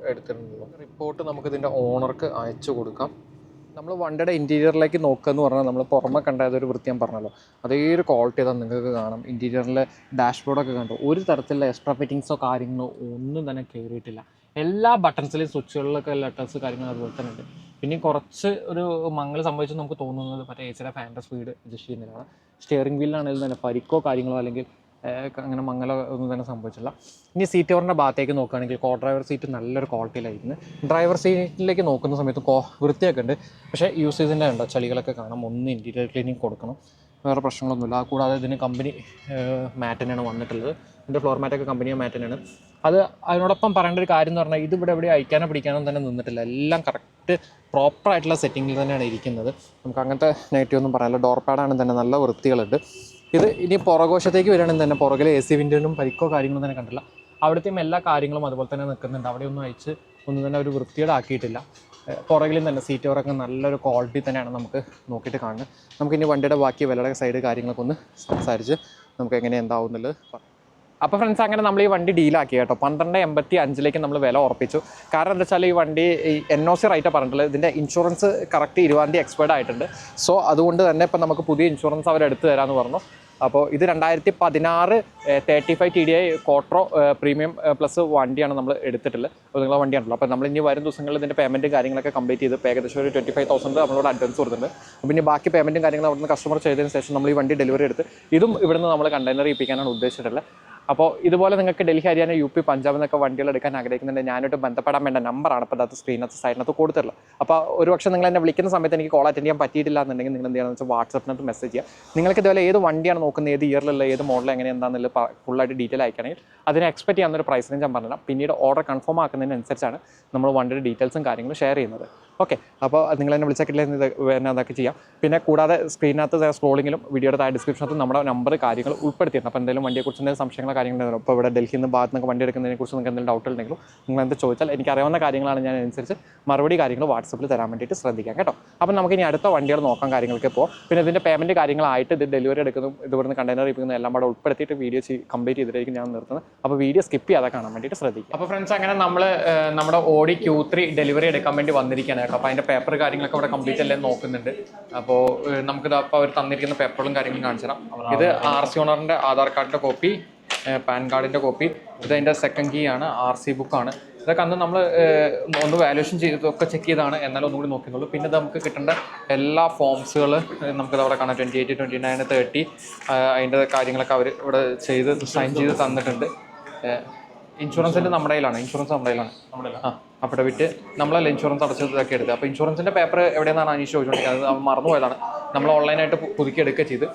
എടുത്തിട്ടുണ്ടല്ലോ. റിപ്പോർട്ട് നമുക്ക് ഇതിന്റെ ഓണർക്ക് അയച്ചു കൊടുക്കാം. നമ്മൾ വണ്ടിയുടെ ഇന്റീരിയറിലേക്ക് നോക്കുക എന്ന് പറഞ്ഞാൽ നമ്മൾ പുറമെ കണ്ട ഒരു വൃത്തി ഞാൻ പറഞ്ഞല്ലോ. അതേ ഒരു ക്വാളിറ്റി തന്നെ നിങ്ങൾക്ക് കാണാം. ഇന്റീരിയറിലെ ഡാഷ്ബോർഡൊക്കെ കണ്ടു? ഒരു തരത്തിലുള്ള എക്സ്ട്രാ ഫിറ്റിങ്സോ കാര്യങ്ങളോ ഒന്നും തന്നെ കയറിയിട്ടില്ല എല്ലാ ബട്ടൺസിലെയും സ്വിച്ചുകളിലൊക്കെ ലെറ്റേഴ്സ് കാര്യങ്ങൾ അതുപോലെ തന്നെ ഉണ്ട്. പിന്നെ കുറച്ച് ഒരു മങ്ങൾ സംഭവിച്ചു നമുക്ക് തോന്നുന്നത് മറ്റേ ഏച്ചിയുടെ ഫാന്റെ സ്പീഡ് അഡ്ജസ്റ്റ് ചെയ്യുന്നതിനാണ്. സ്റ്റിയറിംഗ് വീലിലാണെങ്കിലും തന്നെ പരിക്കോ കാര്യങ്ങളോ അല്ലെങ്കിൽ അങ്ങനെ മങ്ങലോ ഒന്നും തന്നെ സംഭവിച്ചില്ല ഇനി സീറ്റ് കവറിന്റെ ഭാഗത്തേക്ക് നോക്കുകയാണെങ്കിൽ കോ ഡ്രൈവർ സീറ്റ് നല്ലൊരു ക്വാളിറ്റിയിലായിരുന്നു ഡ്രൈവർ സീറ്റിലേക്ക് നോക്കുന്ന സമയത്ത് കോ വൃത്തിയൊക്കെ ഉണ്ട്. പക്ഷേ യൂസ് യൂസേജിന്റെ ഉണ്ടോ? ചളികളൊക്കെ കാണാം. ഒന്ന് ഇന്റീരിയർ ക്ലീനിങ് കൊടുക്കണം. വേറെ പ്രശ്നങ്ങളൊന്നുമില്ല. കൂടാതെ ഇതിന് കമ്പനി മാറ്റിനാണ് വന്നിട്ടുള്ളത്. ഇതിന്റെ ഫ്ലോർ മാറ്റൊക്കെ കമ്പനിയോ മാറ്റിനാണ് അത് അതിനോടൊപ്പം പറയേണ്ട ഒരു കാര്യം എന്ന് പറഞ്ഞാൽ ഇത് ഇവിടെ എവിടെ അയക്കാനോ പിടിക്കാനോ തന്നെ നിന്നിട്ടില്ല. എല്ലാം കറക്റ്റ് പ്രോപ്പർ ആയിട്ടുള്ള സെറ്റിങ്ങിൽ തന്നെയാണ് ഇരിക്കുന്നത്. നമുക്ക് അങ്ങനത്തെ നെഗറ്റീവ് ഒന്നും പറയാനില്ല. ഡോർ പാഡാണ് തന്നെ. നല്ല വൃത്തികളുണ്ട്. ഇത് ഇനി പുറകോശത്തേക്ക് വരികയാണെങ്കിൽ തന്നെ പുറകിലെ എ സി വിൻഡോയിലും പരിക്കോ കാര്യങ്ങളും തന്നെ കണ്ടില്ല അവിടുത്തെയും എല്ലാ കാര്യങ്ങളും അതുപോലെ തന്നെ നിൽക്കുന്നുണ്ട്. അവിടെ ഒന്നും അയച്ച് ഒന്നും തന്നെ ഒരു വൃത്തിയുടെ ആക്കിയിട്ടില്ല പുറകിലും തന്നെ സീറ്റ് കവറൊക്കെ നല്ലൊരു ക്വാളിറ്റി തന്നെയാണ് നമുക്ക് നോക്കിയിട്ട് കാണുന്നത്. നമുക്ക് ഇനി വണ്ടിയുടെ ബാക്കി വിലയുടെ സൈഡ് കാര്യങ്ങളൊക്കെ ഒന്ന് സംസാരിച്ച് നമുക്ക് എങ്ങനെ എന്താവുന്നുള്ളത് അപ്പോൾ ഫ്രണ്ട്സ് അങ്ങനെ നമ്മൾ ഈ വണ്ടി ഡീലാക്കി കേട്ടോ. പന്ത്രണ്ട് എൺപത്തി അഞ്ചിലേക്ക് നമ്മൾ വില ഉറപ്പിച്ചു. കാരണം എന്താ വെച്ചാൽ ഈ വണ്ടി ഈ എൻ ഒ സി റൈറ്റ് പറഞ്ഞിട്ടുള്ളത്. ഇതിന്റെ ഇൻഷുറൻസ് കറക്റ്റ് ഇരുപതാം തീയതി എക്സ്പയർഡ് ആയിട്ടുണ്ട്. സോ അതുകൊണ്ട് തന്നെ ഇപ്പം നമുക്ക് പുതിയ ഇൻഷുറൻസ് അവർ തരാമെന്ന് പറഞ്ഞു. അപ്പോൾ ഇത് രണ്ടായിരത്തി പതിനാറ് thirty five T D I quattro premium plus വണ്ടിയാണ് നമ്മൾ എടുത്തിട്ടുള്ളത്. അപ്പോൾ നിങ്ങളെ വണ്ടിയാണല്ലോ. അപ്പോൾ നമ്മൾ ഇനി വരും ദിവസങ്ങളിൽ ഇതിന്റെ പേയ്മെന്റ് കാര്യങ്ങളൊക്കെ കംപ്ലീറ്റ് ചെയ്ത് ഏകദേശം ഒരു ട്വന്റി ഫൈവ് തൗസൻഡ് നമ്മളോട് അഡ്വാൻസ് കൊടുത്തിട്ടുണ്ട്. അപ്പോൾ ഇനി ബാക്കി പേയ്മെന്റും കാര്യങ്ങളും അവിടുന്ന് കസ്റ്റമർ ചെയ്തതിന് ശേഷം നമ്മൾ ഈ വണ്ടി ഡെലിവറി എടുത്ത് ഇതും ഇവിടുന്ന് നമ്മൾ കണ്ടെയ്നർ ഇപ്പിക്കാനാണ് ഉദ്ദേശിച്ചിട്ടുള്ളത്. അപ്പോൾ ഇതുപോലെ നിങ്ങൾക്ക് ഡൽഹി ഹരിയാന യു പി പഞ്ചാബ് എന്നൊക്കെ വണ്ടികൾ എടുക്കാൻ ആഗ്രഹിക്കുന്നുണ്ട് ഞാനായിട്ട് ബന്ധപ്പെടാൻ വേണ്ട നമ്പറാണ് ഇപ്പോൾ അത് സ്ക്രീനകത്ത് സൈഡിനകത്ത് കൊടുത്തിട്ടുള്ളത്. അപ്പോൾ ഒരു പക്ഷേ നിങ്ങൾ എന്നെ വിളിക്കുന്ന സമയത്ത് എനിക്ക് കോൾ അറ്റൻഡ് ചെയ്യാൻ പറ്റിയിട്ടില്ല എന്നുണ്ടെങ്കിൽ നിങ്ങൾ എന്ത് വെച്ചാൽ വാട്സപ്പിനകത്ത് മെസ്സേജ് ചെയ്യുക. നിങ്ങൾക്ക് ഇതുപോലെ ഏത് വണ്ടിയാണ് നോക്കുന്നത്? ഏത് ഇയറിലുള്ള ഏത് മോഡൽ എങ്ങനെ എന്താണെന്നുള്ളത് ഫുള്ളായിട്ട് ഡീറ്റെയിൽ അയക്കുകയാണെങ്കിൽ അതിനെ എക്സ്പെക്ട് ചെയ്യാവുന്ന ഒരു പ്രൈസ് ഞാൻ പറഞ്ഞില്ല പിന്നീട് ഓർഡർ കൺഫേം ആക്കുന്നതിനനുസരിച്ചാണ് നമ്മൾ വണ്ടിയുടെ ഡീറ്റെയിൽസും കാര്യങ്ങളും ഷെയർ ചെയ്യുന്നത്. ഓക്കെ അപ്പോൾ നിങ്ങൾ എന്നെ വിളിച്ചിട്ടില്ല ഇത് പിന്നെ അതൊക്കെ ചെയ്യാം. പിന്നെ കൂടാതെ സ്ക്രീനകത്ത് സ്ക്രോളിങ്ങിലും വീഡിയോയുടെ താഴെ ഡിസ്ക്രിപ്ഷനകത്ത് നമ്മുടെ നമ്പർ കാര്യങ്ങൾ ഉൾപ്പെടുത്തിയിരുന്നു അപ്പോൾ എന്തെങ്കിലും വണ്ടിയെക്കുറിച്ച് എന്തെങ്കിലും സംശയങ്ങളോ കാര്യങ്ങളുണ്ടോ ഇപ്പോൾ ഇവിടെ ഡൽഹിയിൽ നിന്ന് ഭാഗത്ത് നിന്ന് വണ്ടി എടുക്കുന്നതിനെ കുറിച്ച് നിങ്ങൾക്ക് എന്തെങ്കിലും ഡൗട്ട് ഉണ്ടെങ്കിലും നിങ്ങൾ എന്ത് ചോദിച്ചാൽ എനിക്ക് അറിയാവുന്ന കാര്യങ്ങളാണ് ഞാൻ അനുസരിച്ച് മറുപടി കാര്യങ്ങൾ വാട്സപ്പിൽ തരാൻ വേണ്ടിയിട്ട് ശ്രദ്ധിക്കാം കേട്ടോ. അപ്പോൾ നമുക്ക് ഇനി അടുത്ത വണ്ടികൾ നോക്കാൻ കാര്യങ്ങൾക്ക് ഇപ്പോൾ പിന്നെ ഇതിന്റെ പേയ്മെന്റ് കാര്യങ്ങളായിട്ട് ഇത് ഡെലിവറി എടുക്കുന്നതും ഇതുവരുന്ന കണ്ടെയ്നർ ഇരിക്കുന്ന എല്ലാം കൂടെ ഉൾപ്പെടുത്തിയിട്ട് വീഡിയോ കംപ്ലീറ്റ് ചെയ്തിട്ടായിരിക്കും ഞാൻ നിർത്തുന്നത്. അപ്പോൾ വീഡിയോ സ്കിപ്പ് ചെയ്യാതെ കാണാൻ വേണ്ടിയിട്ട് ശ്രദ്ധിക്കുക അപ്പോൾ ഫ്രണ്ട്സ് അങ്ങനെ നമ്മൾ നമ്മുടെ ഓടി ക്യൂ ഡെലിവറി എടുക്കാൻ വേണ്ടി വന്നിരിക്കുകയാണ് അപ്പോൾ അതിന്റെ പേപ്പർ കാര്യങ്ങളൊക്കെ അവിടെ കംപ്ലീറ്റ് അല്ലേ നോക്കുന്നുണ്ട്. അപ്പോൾ നമുക്ക് അപ്പോൾ അവർ തന്നിരിക്കുന്ന പേപ്പറുകളും കാര്യങ്ങളും കാണിച്ചു തരാം. ഇത് ആർ സി ഓണറിന്റെ ആധാർ കാർഡിന്റെ കോപ്പി പാൻ കാർഡിന്റെ കോപ്പി ഇത് അതിന്റെ സെക്കൻഡ് കീ ആണ് ആർ സി ബുക്കാണ് ഇതൊക്കെ അന്ന് നമ്മൾ ഒന്ന് വാല്യൂഷൻ ചെയ്തൊക്കെ ചെക്ക് ചെയ്താണ്. എന്നാലും ഒന്നുകൂടി നോക്കുന്നുള്ളൂ പിന്നെ നമുക്ക് കിട്ടേണ്ട എല്ലാ ഫോംസുകൾ നമുക്കിത് അവിടെ കാണാം. Twenty eight twenty nine thirty അതിന്റെ കാര്യങ്ങളൊക്കെ അവർ ഇവിടെ ചെയ്ത് സൈൻ ചെയ്ത് തന്നിട്ടുണ്ട്. ഇൻഷുറൻസിന്റെ നമ്മുടെ കയ്യിലാണ്. ഇൻഷുറൻസ് നമ്മുടെ കയ്യിലാണ്. ആ. അഫിഡവിറ്റ് നമ്മളല്ല ഇൻഷുറൻസ് അടച്ചത് ഇതൊക്കെ എടുത്തത്. അപ്പോൾ ഇൻഷുറൻസിന്റെ പേപ്പർ എവിടെയെന്നാണ് അനീഷ് ചോദിച്ചുകൊണ്ടിരിക്കുന്നത് അത് മറന്നുപോയതാണ്. നമ്മൾ ഓൺലൈനായിട്ട് പുതുക്കി എടുക്കുക ചെയ്ത്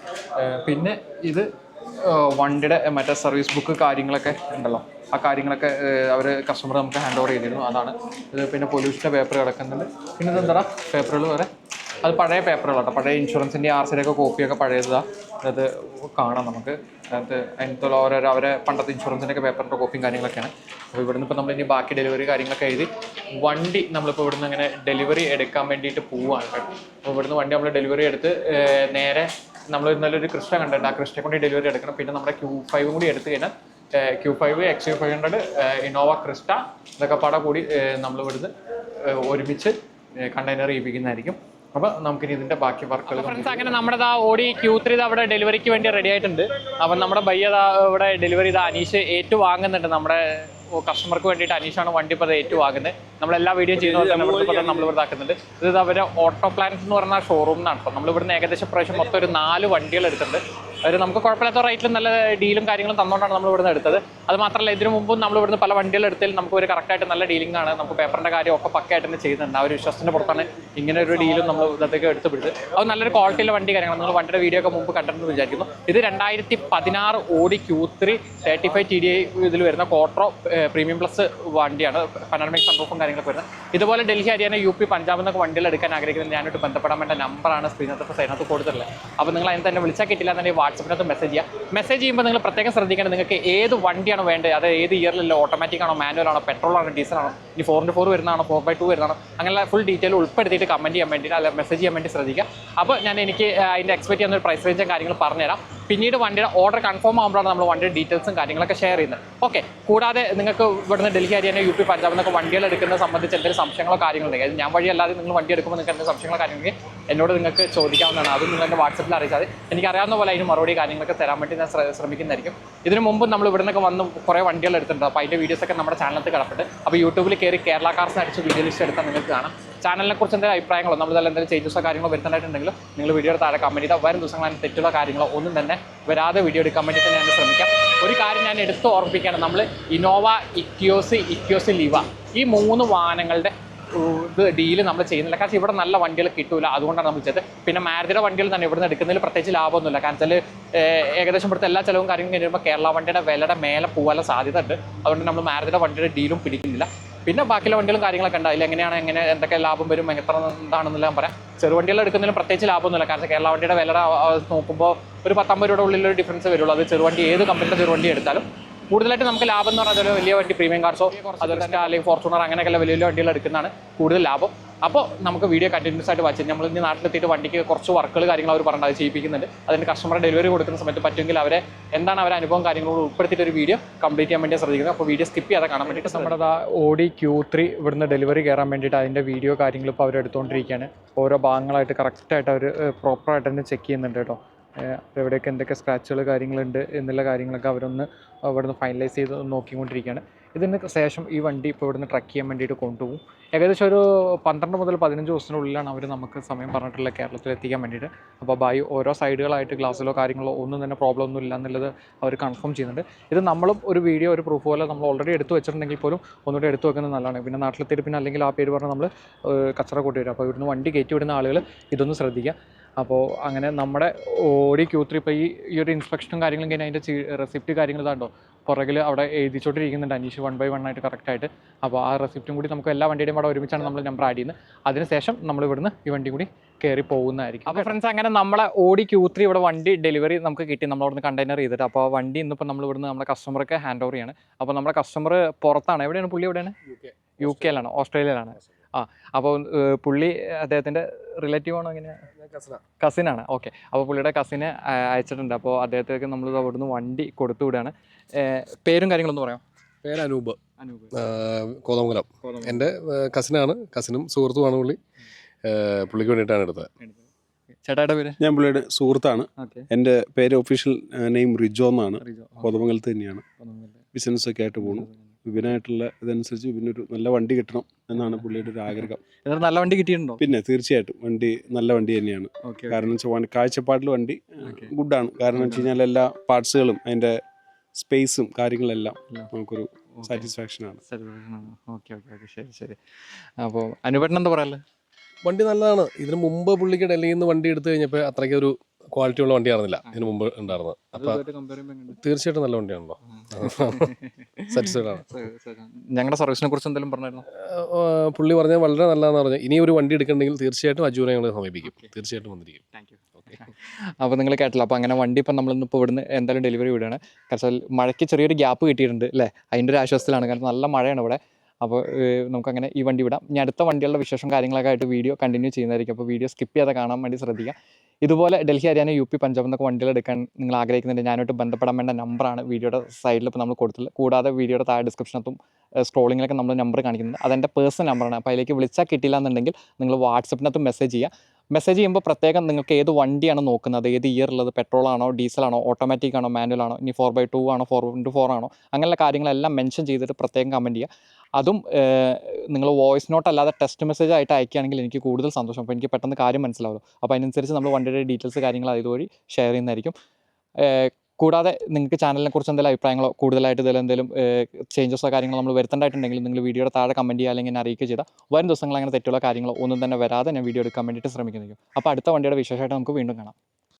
പിന്നെ ഇത് വണ്ടിയുടെ മറ്റേ സർവീസ് ബുക്ക് കാര്യങ്ങളൊക്കെ ഉണ്ടല്ലോ. ആ കാര്യങ്ങളൊക്കെ അവർ കസ്റ്റമർ നമുക്ക് ഹാൻഡ് ഓവർ ചെയ്തിരുന്നു. അതാണ്. ഇത് പിന്നെ പൊല്യൂഷന്റെ പേപ്പർ കിടക്കുന്നുണ്ട്. പിന്നെ ഇതെന്താ പേപ്പറുകൾ വേറെ. അത് പഴയ പേപ്പറുകളാട്ടോ പഴയ ഇൻഷുറൻസിന്റെ ആർ സിയുടെ ഒക്കെ കോപ്പിയൊക്കെ പഴയതാണ് അത് കാണാം നമുക്ക്. അതിനകത്ത് അതിനകത്തുള്ള ഓരോ അവരെ പണ്ടത്തെ ഇൻഷുറൻസിന്റെ ഒക്കെ പേപ്പറിന്റെ കോപ്പിയും കാര്യങ്ങളൊക്കെയാണ്. അപ്പോൾ ഇവിടുന്ന് ഇപ്പോൾ ഇനി ബാക്കി ഡെലിവറി കാര്യങ്ങളൊക്കെ എഴുതി വണ്ടി നമ്മളിപ്പോൾ ഇവിടുന്ന് അങ്ങനെ ഡെലിവറി എടുക്കാൻ വേണ്ടിയിട്ട് പോവുകയാണ് കേട്ടോ. അപ്പോൾ ഇവിടുന്ന് വണ്ടി നമ്മൾ ഡെലിവറി എടുത്ത് നേരെ നമ്മൾ ഇന്നലെ ഒരു കൃഷ്ണ കണ്ടിട്ടുണ്ട്. ആ കൃഷ്ണയെ കൊണ്ട് ഡെലിവറി എടുക്കണം. പിന്നെ നമ്മുടെ ക്യൂ ഫൈവും കൂടി എടുത്ത് കഴിഞ്ഞാൽ Q five X U five hundred Innova Crysta ഇതൊക്കെ പാടെ കൂടി നമ്മൾ ഇവിടുന്ന് ഒരുമിച്ച് കണ്ടെയ്നർ ചെയ്യിപ്പിക്കുന്നതായിരിക്കും അപ്പോൾ നമുക്കിനി ഇതിന്റെ ബാക്കി വർക്കുകൾ ഫ്രണ്ട്സ് അങ്ങനെ നമ്മുടെ ആ ഓടി ക്യൂ ത്രീ അവിടെ ഡെലിവറിക്ക് വേണ്ടി റെഡി ആയിട്ടുണ്ട്. അപ്പം നമ്മുടെ ബയ്യ ദാ ഇവിടെ ഡെലിവറി ഇതാ അനീഷ് ഏറ്റു വാങ്ങുന്നുണ്ട് നമ്മുടെ കസ്റ്റമർക്ക് വേണ്ടിയിട്ട് അനീഷാണ് വണ്ടി ഇപ്പോൾ ഏറ്റുവാകുന്നത് നമ്മളെല്ലാ വീഡിയോ ചെയ്യുന്ന പോലെ നമ്മൾ ഇവിടെ ആക്കുന്നുണ്ട് ഇത് അവരെ ഓട്ടോ പ്ലാൻസ് എന്ന് പറഞ്ഞ ഷോറൂം എന്നാണ്. അപ്പോൾ നമ്മൾ ഇവിടുന്ന് ഏകദേശം പ്രാവശ്യം മൊത്തം ഒരു നാല് വണ്ടികൾ എടുത്തിട്ടുണ്ട്. അവർ നമുക്ക് കുഴപ്പമില്ലാത്ത റേറ്റിൽ നല്ല ഡീലും കാര്യങ്ങളും തന്നുകൊണ്ടാണ് നമ്മൾ ഇവിടുന്ന് എടുത്തത്. അത് മാത്രമല്ല ഇതിനു മുമ്പും നമ്മൾ ഇവിടുന്ന് പല വണ്ടികൾ എടുത്തതിൽ നമുക്ക് ഒരു കറക്റ്റായിട്ട് നല്ല ഡീലിംഗ് ആണ്. നമുക്ക് പേപ്പറിന്റെ കാര്യം ഒക്കെ പക്കയായിട്ട് തന്നെ ചെയ്യുന്നുണ്ട്. ആ ഒരു വിശ്വാസത്തിന്റെ പുറത്താണ് ഇങ്ങനെ ഒരു ഡീലും നമ്മൾ ഇതൊക്കെ എടുത്ത് പിടിച്ചത് അത് നല്ലൊരു ക്വാളിറ്റിയിലെ വണ്ടി കാര്യങ്ങളാണ്. നിങ്ങൾ വണ്ടിയുടെ വീഡിയോ ഒക്കെ മുമ്പ് കണ്ടിട്ടുണ്ടെന്ന് വിചാരിക്കുന്നു. ഇത് രണ്ടായിരത്തി പതിനാറ് Audi Q three thirty five T D ഇതിൽ വരുന്ന കോട്രോ പ്രീമിയം പ്ലസ് വണ്ടിയാണ്. പനോറമിക് സൺറൂഫും കാര്യങ്ങളൊക്കെ വരുന്നത്. ഇതുപോലെ ഡൽഹി ഹരിയാന യു പി പഞ്ചാബ് എന്നൊക്കെ വണ്ടികൾ എടുക്കാൻ ആഗ്രഹിക്കുന്നത് ഞാനായിട്ട് ബന്ധപ്പെടാൻ വേണ്ട നമ്പറാണ് സ്ക്രീനകത്ത് സൈനകത്ത് കൊടുത്തിട്ടുള്ളത്. അപ്പോൾ നിങ്ങൾ അതിന് തന്നെ വിളിച്ചാൽ കിട്ടില്ല എന്നുണ്ടെങ്കിൽ വാട്സപ്പിനകത്ത് മെസ്സേജ് ചെയ്യുക മെസ്സേജ് ചെയ്യുമ്പോൾ നിങ്ങൾ പ്രത്യേകം ശ്രദ്ധിക്കേണ്ടത് നിങ്ങൾക്ക് ഏത് വണ്ടിയാണ് വേണ്ടത്? അത് ഏത് ഇയറിലല്ല ഓട്ടോമാറ്റിക് ആണോ മാനുവൽ ആണോ പെട്രോൾ ആണോ ഡീസൽ ആണോ? ഇനി ഫോർ ഇന്റു ഫോർ വരുന്നതാണോ ഫോർ ബൈ ടു വരുന്നതാണോ? അങ്ങനെ ഫുൾ ഡീറ്റെയിൽ ഉൾപ്പെടുത്തിയിട്ട് കമന്റ് ചെയ്യാൻ വേണ്ടി അല്ല മെസ്സേജ് ചെയ്യാൻ വേണ്ടി ശ്രദ്ധിക്കുക. അപ്പോൾ ഞാൻ എനിക്ക് അതിന്റെ എക്സ്പെക്ട് ചെയ്യുന്ന ഒരു പ്രൈസ് റേഞ്ചും കാര്യങ്ങൾ പറഞ്ഞുതരാം. പിന്നീട് വണ്ടിയുടെ ഓർഡർ കൺഫേം ആകുമ്പോഴാണ് നമ്മൾ വണ്ടിയുടെ ഡീറ്റെയിൽസും കാര്യങ്ങളൊക്കെ ഷെയർ ചെയ്യുന്നത്. ഓക്കെ കൂടാതെ നിങ്ങൾക്ക് ഇവിടുന്ന് ഡൽഹി ഹരിയാന യു പി പഞ്ചാബ് എന്നൊക്കെ വണ്ടികൾ എടുക്കുന്നത് സംബന്ധിച്ച് എന്തെങ്കിലും സംശയങ്ങളോ കാര്യങ്ങളുണ്ടെങ്കിൽ ഉണ്ടെങ്കിൽ ഞാൻ വഴി അല്ലാതെ നിങ്ങൾ വണ്ടി എടുക്കുമ്പോൾ നിങ്ങൾക്ക് എന്തെങ്കിലും സംശയങ്ങളോ കാര്യങ്ങളെങ്കിൽ എന്നോട് നിങ്ങൾക്ക് ചോദിക്കാവുന്നതാണ്. അത് നിങ്ങൾ എന്റെ വാട്സപ്പിൽ അറിയിച്ചാൽ എനിക്കറിയാവുന്ന പോലെ അതിന് മറുപടി കാര്യങ്ങളൊക്കെ തരാൻ വേണ്ടി ഞാൻ ശ്രമിക്കുന്നതായിരിക്കും. ഇതിനു മുമ്പ് നമ്മൾ ഇവിടെ നിന്നൊക്കെ വന്ന് കുറേ വണ്ടികൾ എടുത്തിട്ടുണ്ട്. അപ്പോൾ അതിന്റെ വീഡിയോസൊക്കെ നമ്മുടെ ചാനലിൽ കിടപ്പുണ്ട്. അപ്പോൾ യൂട്യൂബിൽ കയറി കേരള കാർസ് അടിച്ച് വീഡിയോ ലിസ്റ്റ് എടുത്താൽ നിങ്ങൾക്ക് കാണാം. ചാനലിനെ കുറിച്ച് എന്തെങ്കിലും അഭിപ്രായങ്ങളോ നമ്മൾ തന്നെ എന്തെങ്കിലും ചേഞ്ചസോ കാര്യങ്ങളോ വരുത്താനായിട്ടുണ്ടെങ്കിൽ നിങ്ങൾ വീഡിയോയുടെ താഴെ കമന്റ് ചെയ്താൽ വരും. ദിവസങ്ങളിൽ അതിന് തെറ്റുള്ള കാര്യങ്ങളോ ഒന്നും തന്നെ വരാതെ വീഡിയോ എടുക്കാൻ വേണ്ടി തന്നെ ഞാൻ ശ്രമിക്കാം. ഒരു കാര്യം ഞാൻ എടുത്ത് ഓർമ്മിപ്പിക്കുകയാണ്. നമ്മൾ ഇനോവ ഇക്യോസ് ഇക്യോസ് ലിവ ഈ മൂന്ന് വാഹനങ്ങളുടെ ഇത് ഡീൽ നമ്മൾ ചെയ്യുന്നില്ല. കാരണം ഇവിടെ നല്ല വണ്ടികൾ കിട്ടൂല. അതുകൊണ്ടാണ് നമ്മൾ ചെയ്തത് പിന്നെ മാരുതിയുടെ വണ്ടികൾ തന്നെ ഇവിടുന്ന് എടുക്കുന്നതിൽ പ്രത്യേകിച്ച് ലാഭമൊന്നുമില്ല. കാരണം വെച്ചാൽ ഏകദേശം ഇവിടുത്തെ എല്ലാ ചിലവും കാര്യങ്ങളും കഴിയുമ്പോൾ കേരള വണ്ടിയുടെ വിലയുടെ മേലെ പോകാനുള്ള സാധ്യത ഉണ്ട് അതുകൊണ്ട് നമ്മൾ മാരുതിയുടെ വണ്ടിയുടെ ഡീലും പിടിക്കുന്നില്ല. പിന്നെ ബാക്കിയുള്ള വണ്ടികളും കാര്യങ്ങളൊക്കെ ഉണ്ട്. അതിൽ എങ്ങനെയാണ് എങ്ങനെ എന്തൊക്കെ ലാഭം വരും എത്ര എന്താണെന്നെല്ലാം പറയാം. ചെറുവണ്ടികൾ എടുക്കുന്നതിലും പ്രത്യേകിച്ച് ലാഭമൊന്നുമില്ല. കാരണം കേരള വണ്ടിയുടെ വില നോക്കുമ്പോൾ ഒരു പത്തമ്പത് രൂപയുടെ ഉള്ളിൽ ഒരു ഡിഫറൻസ് വരുള്ളൂ. അത് ചെറുവണ്ടി ഏത് കമ്പനിയുടെ ചെറുവണ്ടി എടുത്താലും. കൂടുതലായിട്ട് നമുക്ക് ലാഭം എന്ന് പറഞ്ഞാൽ വലിയ വണ്ടി പ്രീമിയം കാർസോ അതുപോലെ തന്നെ അല്ലെങ്കിൽ ഫോർച്യൂണർ അങ്ങനെയൊക്കെ വലിയ വലിയ വണ്ടികൾ എടുക്കുന്നതാണ് കൂടുതൽ ലാഭം. അപ്പോൾ നമുക്ക് വീഡിയോ കണ്ടിന്യൂസ് ആയിട്ട് വാച്ച് നമ്മൾ ഇനി നാട്ടിലെത്തിയിട്ട് വണ്ടിക്ക് കുറച്ച് വർക്കുകൾ കാര്യങ്ങൾ അവർ പറഞ്ഞത് ചെയ്യിപ്പിക്കുന്നുണ്ട്. അതിന് കസ്റ്റമർ ഡെലിവറി കൊടുക്കുന്ന സമയത്ത് പറ്റുമെങ്കിൽ അവരെ എന്താണ് അവരെ അനുഭവം കാര്യങ്ങളോട് ഉൾപ്പെടുത്തിയിട്ട് ഒരു വീഡിയോ കംപ്ലീറ്റ് ചെയ്യാൻ വേണ്ടി ശ്രദ്ധിക്കുന്നത്. അപ്പോൾ വീഡിയോ സ്കിപ്പ് ചെയ്യാതെ കാണാൻ വേണ്ടിയിട്ട് നമ്മുടെ ഓടി ക്യൂ ത്രീ ഇവിടുന്ന് ഡെലിവറി കയറാൻ വേണ്ടിയിട്ട് അതിന്റെ വീഡിയോ കാര്യങ്ങൾ ഇപ്പോൾ അവർ എടുത്തുകൊണ്ടിരിക്കുകയാണ് ഓരോ ഭാഗങ്ങളായിട്ട് കറക്റ്റായിട്ട് അവർ പ്രോപ്പറായിട്ട് തന്നെ ചെക്ക് ചെയ്യുന്നുണ്ട് കേട്ടോ. ഏഹ് എവിടെയൊക്കെ എന്തൊക്കെ സ്ക്രാച്ചുകൾ കാര്യങ്ങളുണ്ട് എന്നുള്ള കാര്യങ്ങളൊക്കെ അവരൊന്ന് അവിടുന്ന് ഫൈനലൈസ് ചെയ്ത് നോക്കിക്കൊണ്ടിരിക്കുകയാണ്. ഇതിന് ശേഷം ഈ വണ്ടി ഇപ്പോൾ ഇവിടുന്ന് ട്രക്ക് ചെയ്യാൻ വേണ്ടിയിട്ട് കൊണ്ടുപോകും. ഏകദേശം ഒരു പന്ത്രണ്ട് മുതൽ പതിനഞ്ച് ദിവസത്തിനുള്ളിലാണ് അവർ നമുക്ക് സമയം പറഞ്ഞിട്ടുള്ള കേരളത്തിൽ എത്തിക്കാൻ വേണ്ടിയിട്ട്. അപ്പോൾ ബായി ഓരോ സൈഡുകളായിട്ട് ഗ്ലാസ്സിലോ കാര്യങ്ങളോ ഒന്നും തന്നെ പ്രോബ്ലം ഒന്നും ഇല്ല എന്നുള്ളത് അവർ കൺഫേം ചെയ്യുന്നുണ്ട്. ഇത് നമ്മളും ഒരു വീഡിയോ ഒരു പ്രൂഫ് പോലെ നമ്മൾ ഓൾറെഡി എടുത്തു വെച്ചിട്ടുണ്ടെങ്കിൽ പോലും ഒന്നുകൂടി എടുത്തു വെക്കുന്നത് നല്ലതാണ്. പിന്നെ നാട്ടിലെത്തിയിട്ട് പിന്നെ അല്ലെങ്കിൽ ആ പേര് പറഞ്ഞാൽ നമ്മൾ കച്ചറ കൂട്ടി വരും. അപ്പോൾ ഇവിടുന്ന് വണ്ടി കയറ്റി വിടുന്ന ആളുകൾ ഇതൊന്ന് ശ്രദ്ധിക്കുക. അപ്പോൾ അങ്ങനെ നമ്മുടെ ഓടി ക്യൂ ത്രീ ഇപ്പോൾ ഈ ഈ ഒരു ഇൻസ്പെക്ഷനും കാര്യങ്ങളും കഴിഞ്ഞാൽ അതിന്റെ റെസിപ്റ്റ് കാര്യങ്ങൾ ഇതാണ്ടോ പുറകിൽ അവിടെ എഴുതിച്ചോണ്ടിരിക്കുന്നുണ്ട് അനീഷ് വൺ ബൈ വൺ ആയിട്ട് കറക്റ്റായിട്ട് അപ്പോൾ ആ റെസിപ്റ്റും കൂടി നമുക്ക് എല്ലാ വണ്ടിയുടെയും അവിടെ ഒരുമിച്ചാണ് നമ്മൾ നമ്പർ ആഡ് ചെയ്യുന്നത്. അതിനുശേഷം നമ്മൾ ഇവിടുന്ന് ഈ വണ്ടി കൂടി കയറി പോകുന്നതായിരിക്കും. അപ്പോൾ ഫ്രണ്ട്സ് അങ്ങനെ നമ്മളെ ഓടി ക്യൂ ത്രീ ഇവിടെ വണ്ടി ഡെലിവറി നമുക്ക് കിട്ടി. നമ്മൾ അവിടുന്ന് കണ്ടെയ്നർ ചെയ്തിട്ട്. അപ്പോൾ ആ വണ്ടി ഇന്നിപ്പോൾ നമ്മൾ ഇവിടുന്ന് നമ്മുടെ കസ്റ്റമർക്ക് ഹാൻഡ് ഓവർ ചെയ്യാണ്. അപ്പോൾ നമ്മുടെ കസ്റ്റമർ പുറത്താണ്. എവിടെയാണ്? പുള്ളി എവിടെയാണ്? യു കെയിലാണ് ഓസ്ട്രേലിയയിലാണ് ആ അപ്പോൾ പുള്ളി അദ്ദേഹത്തിന്റെ റിലേറ്റീവ് ആണോ എങ്ങനെയാണ് കസിനാണ്. ഓക്കെ. അപ്പോൾ പുള്ളിയുടെ കസിനെ അയച്ചിട്ടുണ്ട്. അപ്പോൾ അദ്ദേഹത്തേക്ക് നമ്മൾ അവിടുന്ന് വണ്ടി കൊടുത്തു വിടുകയാണ്. പേരും കാര്യങ്ങളൊന്നും പറയാം പേര് അനൂപ്. കോതമംഗലം. എന്റെ കസിനാണ്. കസിനും സുഹൃത്തുമാണ് പുള്ളി. പുള്ളിക്ക് വേണ്ടിയിട്ടാണ് എടുത്തത്. ചേട്ടായുടെ പേര്? ഞാൻ പുള്ളിയുടെ സുഹൃത്താണ്. എന്റെ പേര് ഒഫീഷ്യൽ നെയിം റിജോ എന്നാണ്. കോതമംഗലത്ത് തന്നെയാണ്. ബിസിനസ് ഒക്കെ ആയിട്ട് പോകുന്നു വിപിനായിട്ടുള്ള ഇതനുസരിച്ച് വിപിനൊരു നല്ല വണ്ടി കിട്ടണം എന്നാണ് പുള്ളിയുടെ ഒരു ആഗ്രഹം. എന്നിട്ട് നല്ല വണ്ടി കിട്ടിയിട്ടുണ്ടോ? പിന്നെ തീർച്ചയായിട്ടും വണ്ടി നല്ല വണ്ടി തന്നെയാണ്. കാരണം വെച്ചാൽ വണ്ടി കാഴ്ചപ്പാടിൽ വണ്ടി Okay. ഗുഡാണ്. കാരണം വെച്ച് കഴിഞ്ഞാൽ എല്ലാ പാർട്സുകളും അതിന്റെ സ്പേസും കാര്യങ്ങളെല്ലാം നമുക്കൊരു സാറ്റിസ്ഫാക്ഷൻ ആണ്. Okay okay okay. ശരി ശരി. അപ്പോൾ അനുപട്ടൻ എന്താ പറയാല്ലേ വണ്ടി നല്ലതാണ്. ഇതിന് മുമ്പ് പുള്ളിക്ക് ഡൽഹിയിൽ നിന്ന് വണ്ടി എടുത്തു കഴിഞ്ഞപ്പോൾ അത്രയ്ക്ക് ഒരു ക്വാളിറ്റി ഉള്ള വണ്ടി ആയിരുന്നില്ല ഇതിന് മുമ്പ് ഉണ്ടായിരുന്നത്. അപ്പൊ തീർച്ചയായിട്ടും നല്ല വണ്ടിയാണല്ലോ. സാറ്റിസ്ഫൈഡ് ആണ്. ഞങ്ങളുടെ സർവീസിനെ കുറിച്ച് എന്തെങ്കിലും പറഞ്ഞായിരുന്നു? പുള്ളി പറഞ്ഞാൽ വളരെ നല്ലതാണെന്ന് പറഞ്ഞു ഇനി ഒരു വണ്ടി എടുക്കണമെങ്കിൽ തീർച്ചയായിട്ടും അജൂനെ ഞങ്ങൾ സമീപിക്കും. തീർച്ചയായിട്ടും വന്നിരിക്കും. അപ്പോൾ നിങ്ങൾ കേട്ടല്ലോ. അപ്പോൾ അങ്ങനെ വണ്ടി ഇപ്പം ഇപ്പൊ ഇവിടുന്ന് എന്തായാലും ഡെലിവറി വിടുകയാണ്. കാരണം മഴയ്ക്ക് ചെറിയൊരു ഗ്യാപ്പ് കിട്ടിയിട്ടുണ്ട് അല്ലേ? അതിന്റെ ഒരു ആശ്വാസത്തിലാണ്. കാരണം നല്ല മഴയാണ് ഇവിടെ. അപ്പോൾ നമുക്കങ്ങനെ ഈ വണ്ടി വിടാം. ഇനി അടുത്ത വണ്ടികളുടെ വിശേഷം കാര്യങ്ങളൊക്കെ ആയിട്ട് വീഡിയോ കണ്ടിന്യൂ ചെയ്യുന്നതായിരിക്കും. അപ്പോൾ വീഡിയോ സ്കിപ്പ് ചെയ്യാതെ കാണാൻ വേണ്ടി ശ്രദ്ധിക്കുക. ഇതുപോലെ ഡൽഹി ഹരിയാന യു പി പഞ്ചാബ് എന്നൊക്കെ വണ്ടികൾ എടുക്കാൻ നിങ്ങൾ ആഗ്രഹിക്കുന്നുണ്ട് ഞാനായിട്ട് ബന്ധപ്പെടാൻ വേണ്ട നമ്പറാണ് വീഡിയോയുടെ സൈഡിൽ ഇപ്പോൾ നമ്മൾ കൊടുത്തത് കൂടാതെ വീഡിയോയുടെ താഴെ ഡിസ്ക്രിപ്ഷനത്തും സ്ക്രോളിങ്ങിലൊക്കെ നമ്മൾ നമ്പർ കാണിക്കുന്നുണ്ട്. അതെന്റെ പേഴ്സണൽ നമ്പറാണ് അപ്പോൾ അതിലേക്ക് വിളിച്ചാൽ കിട്ടില്ല എന്നുണ്ടെങ്കിൽ നിങ്ങൾ വാട്സപ്പിനകത്ത് മെസ്സേജ് ചെയ്യുക. മെസ്സേജ് ചെയ്യുമ്പോൾ പ്രത്യേകം നിങ്ങൾക്ക് ഏത് വണ്ടിയാണ് നോക്കുന്നത്? ഏത് ഇയർ ഉള്ളത് പെട്രോൾ ആണോ ഡീസൽ ആണോ ഓട്ടോമാറ്റിക് ആണോ മാനുവൽ ആണോ? ഇനി ഫോർ ബൈ ടു ആണോ ഫോർ ഇന്റു ഫോർ ആണോ? അങ്ങനെയുള്ള കാര്യങ്ങളെല്ലാം മെൻഷൻ ചെയ്തിട്ട് പ്രത്യേകം കമന്റ് ചെയ്യുക. അതും നിങ്ങൾ വോയിസ് നോട്ട് അല്ലാതെ ടെസ്റ്റ് മെസ്സേജ് ആയിട്ട് അയക്കുകയാണെങ്കിൽ എനിക്ക് കൂടുതൽ സന്തോഷം. അപ്പോൾ എനിക്ക് പെട്ടെന്ന് കാര്യം മനസ്സിലാവുമല്ലോ അപ്പോൾ അതിനനുസരിച്ച് നമ്മൾ വണ്ടിയുടെ ഡീറ്റെയിൽസ് കാര്യങ്ങൾ അതുവഴി ഷെയർ ചെയ്യുന്നതായിരിക്കും. കൂടാതെ നിങ്ങൾക്ക് ചാനലിനെ കുറിച്ച് എന്തെങ്കിലും അഭിപ്രായങ്ങളോ കൂടുതലായിട്ട് ഇതിൽ എന്തെങ്കിലും ചേഞ്ചസോ കാര്യങ്ങളോ നമ്മൾ വരുത്തേണ്ടതായിട്ടുണ്ടെങ്കിൽ നിങ്ങൾ വീഡിയോയുടെ താഴെ കമന്റ് ചെയ്യുക അല്ലെങ്കിൽ എന്നെ അറിയിക്കുക ചെയ്താൽ വരും ദിവസങ്ങൾ അങ്ങനെ തെറ്റുള്ള കാര്യങ്ങളോ ഒന്നും തന്നെ വരാതെ ഞാൻ വീഡിയോ എടുക്കാൻ വേണ്ടിയിട്ട് ശ്രമിക്കുന്നതായിരിക്കും. അപ്പോൾ അടുത്ത വണ്ടിയുടെ വിശേഷമായിട്ട് നമുക്ക് വീണ്ടും കാണാം.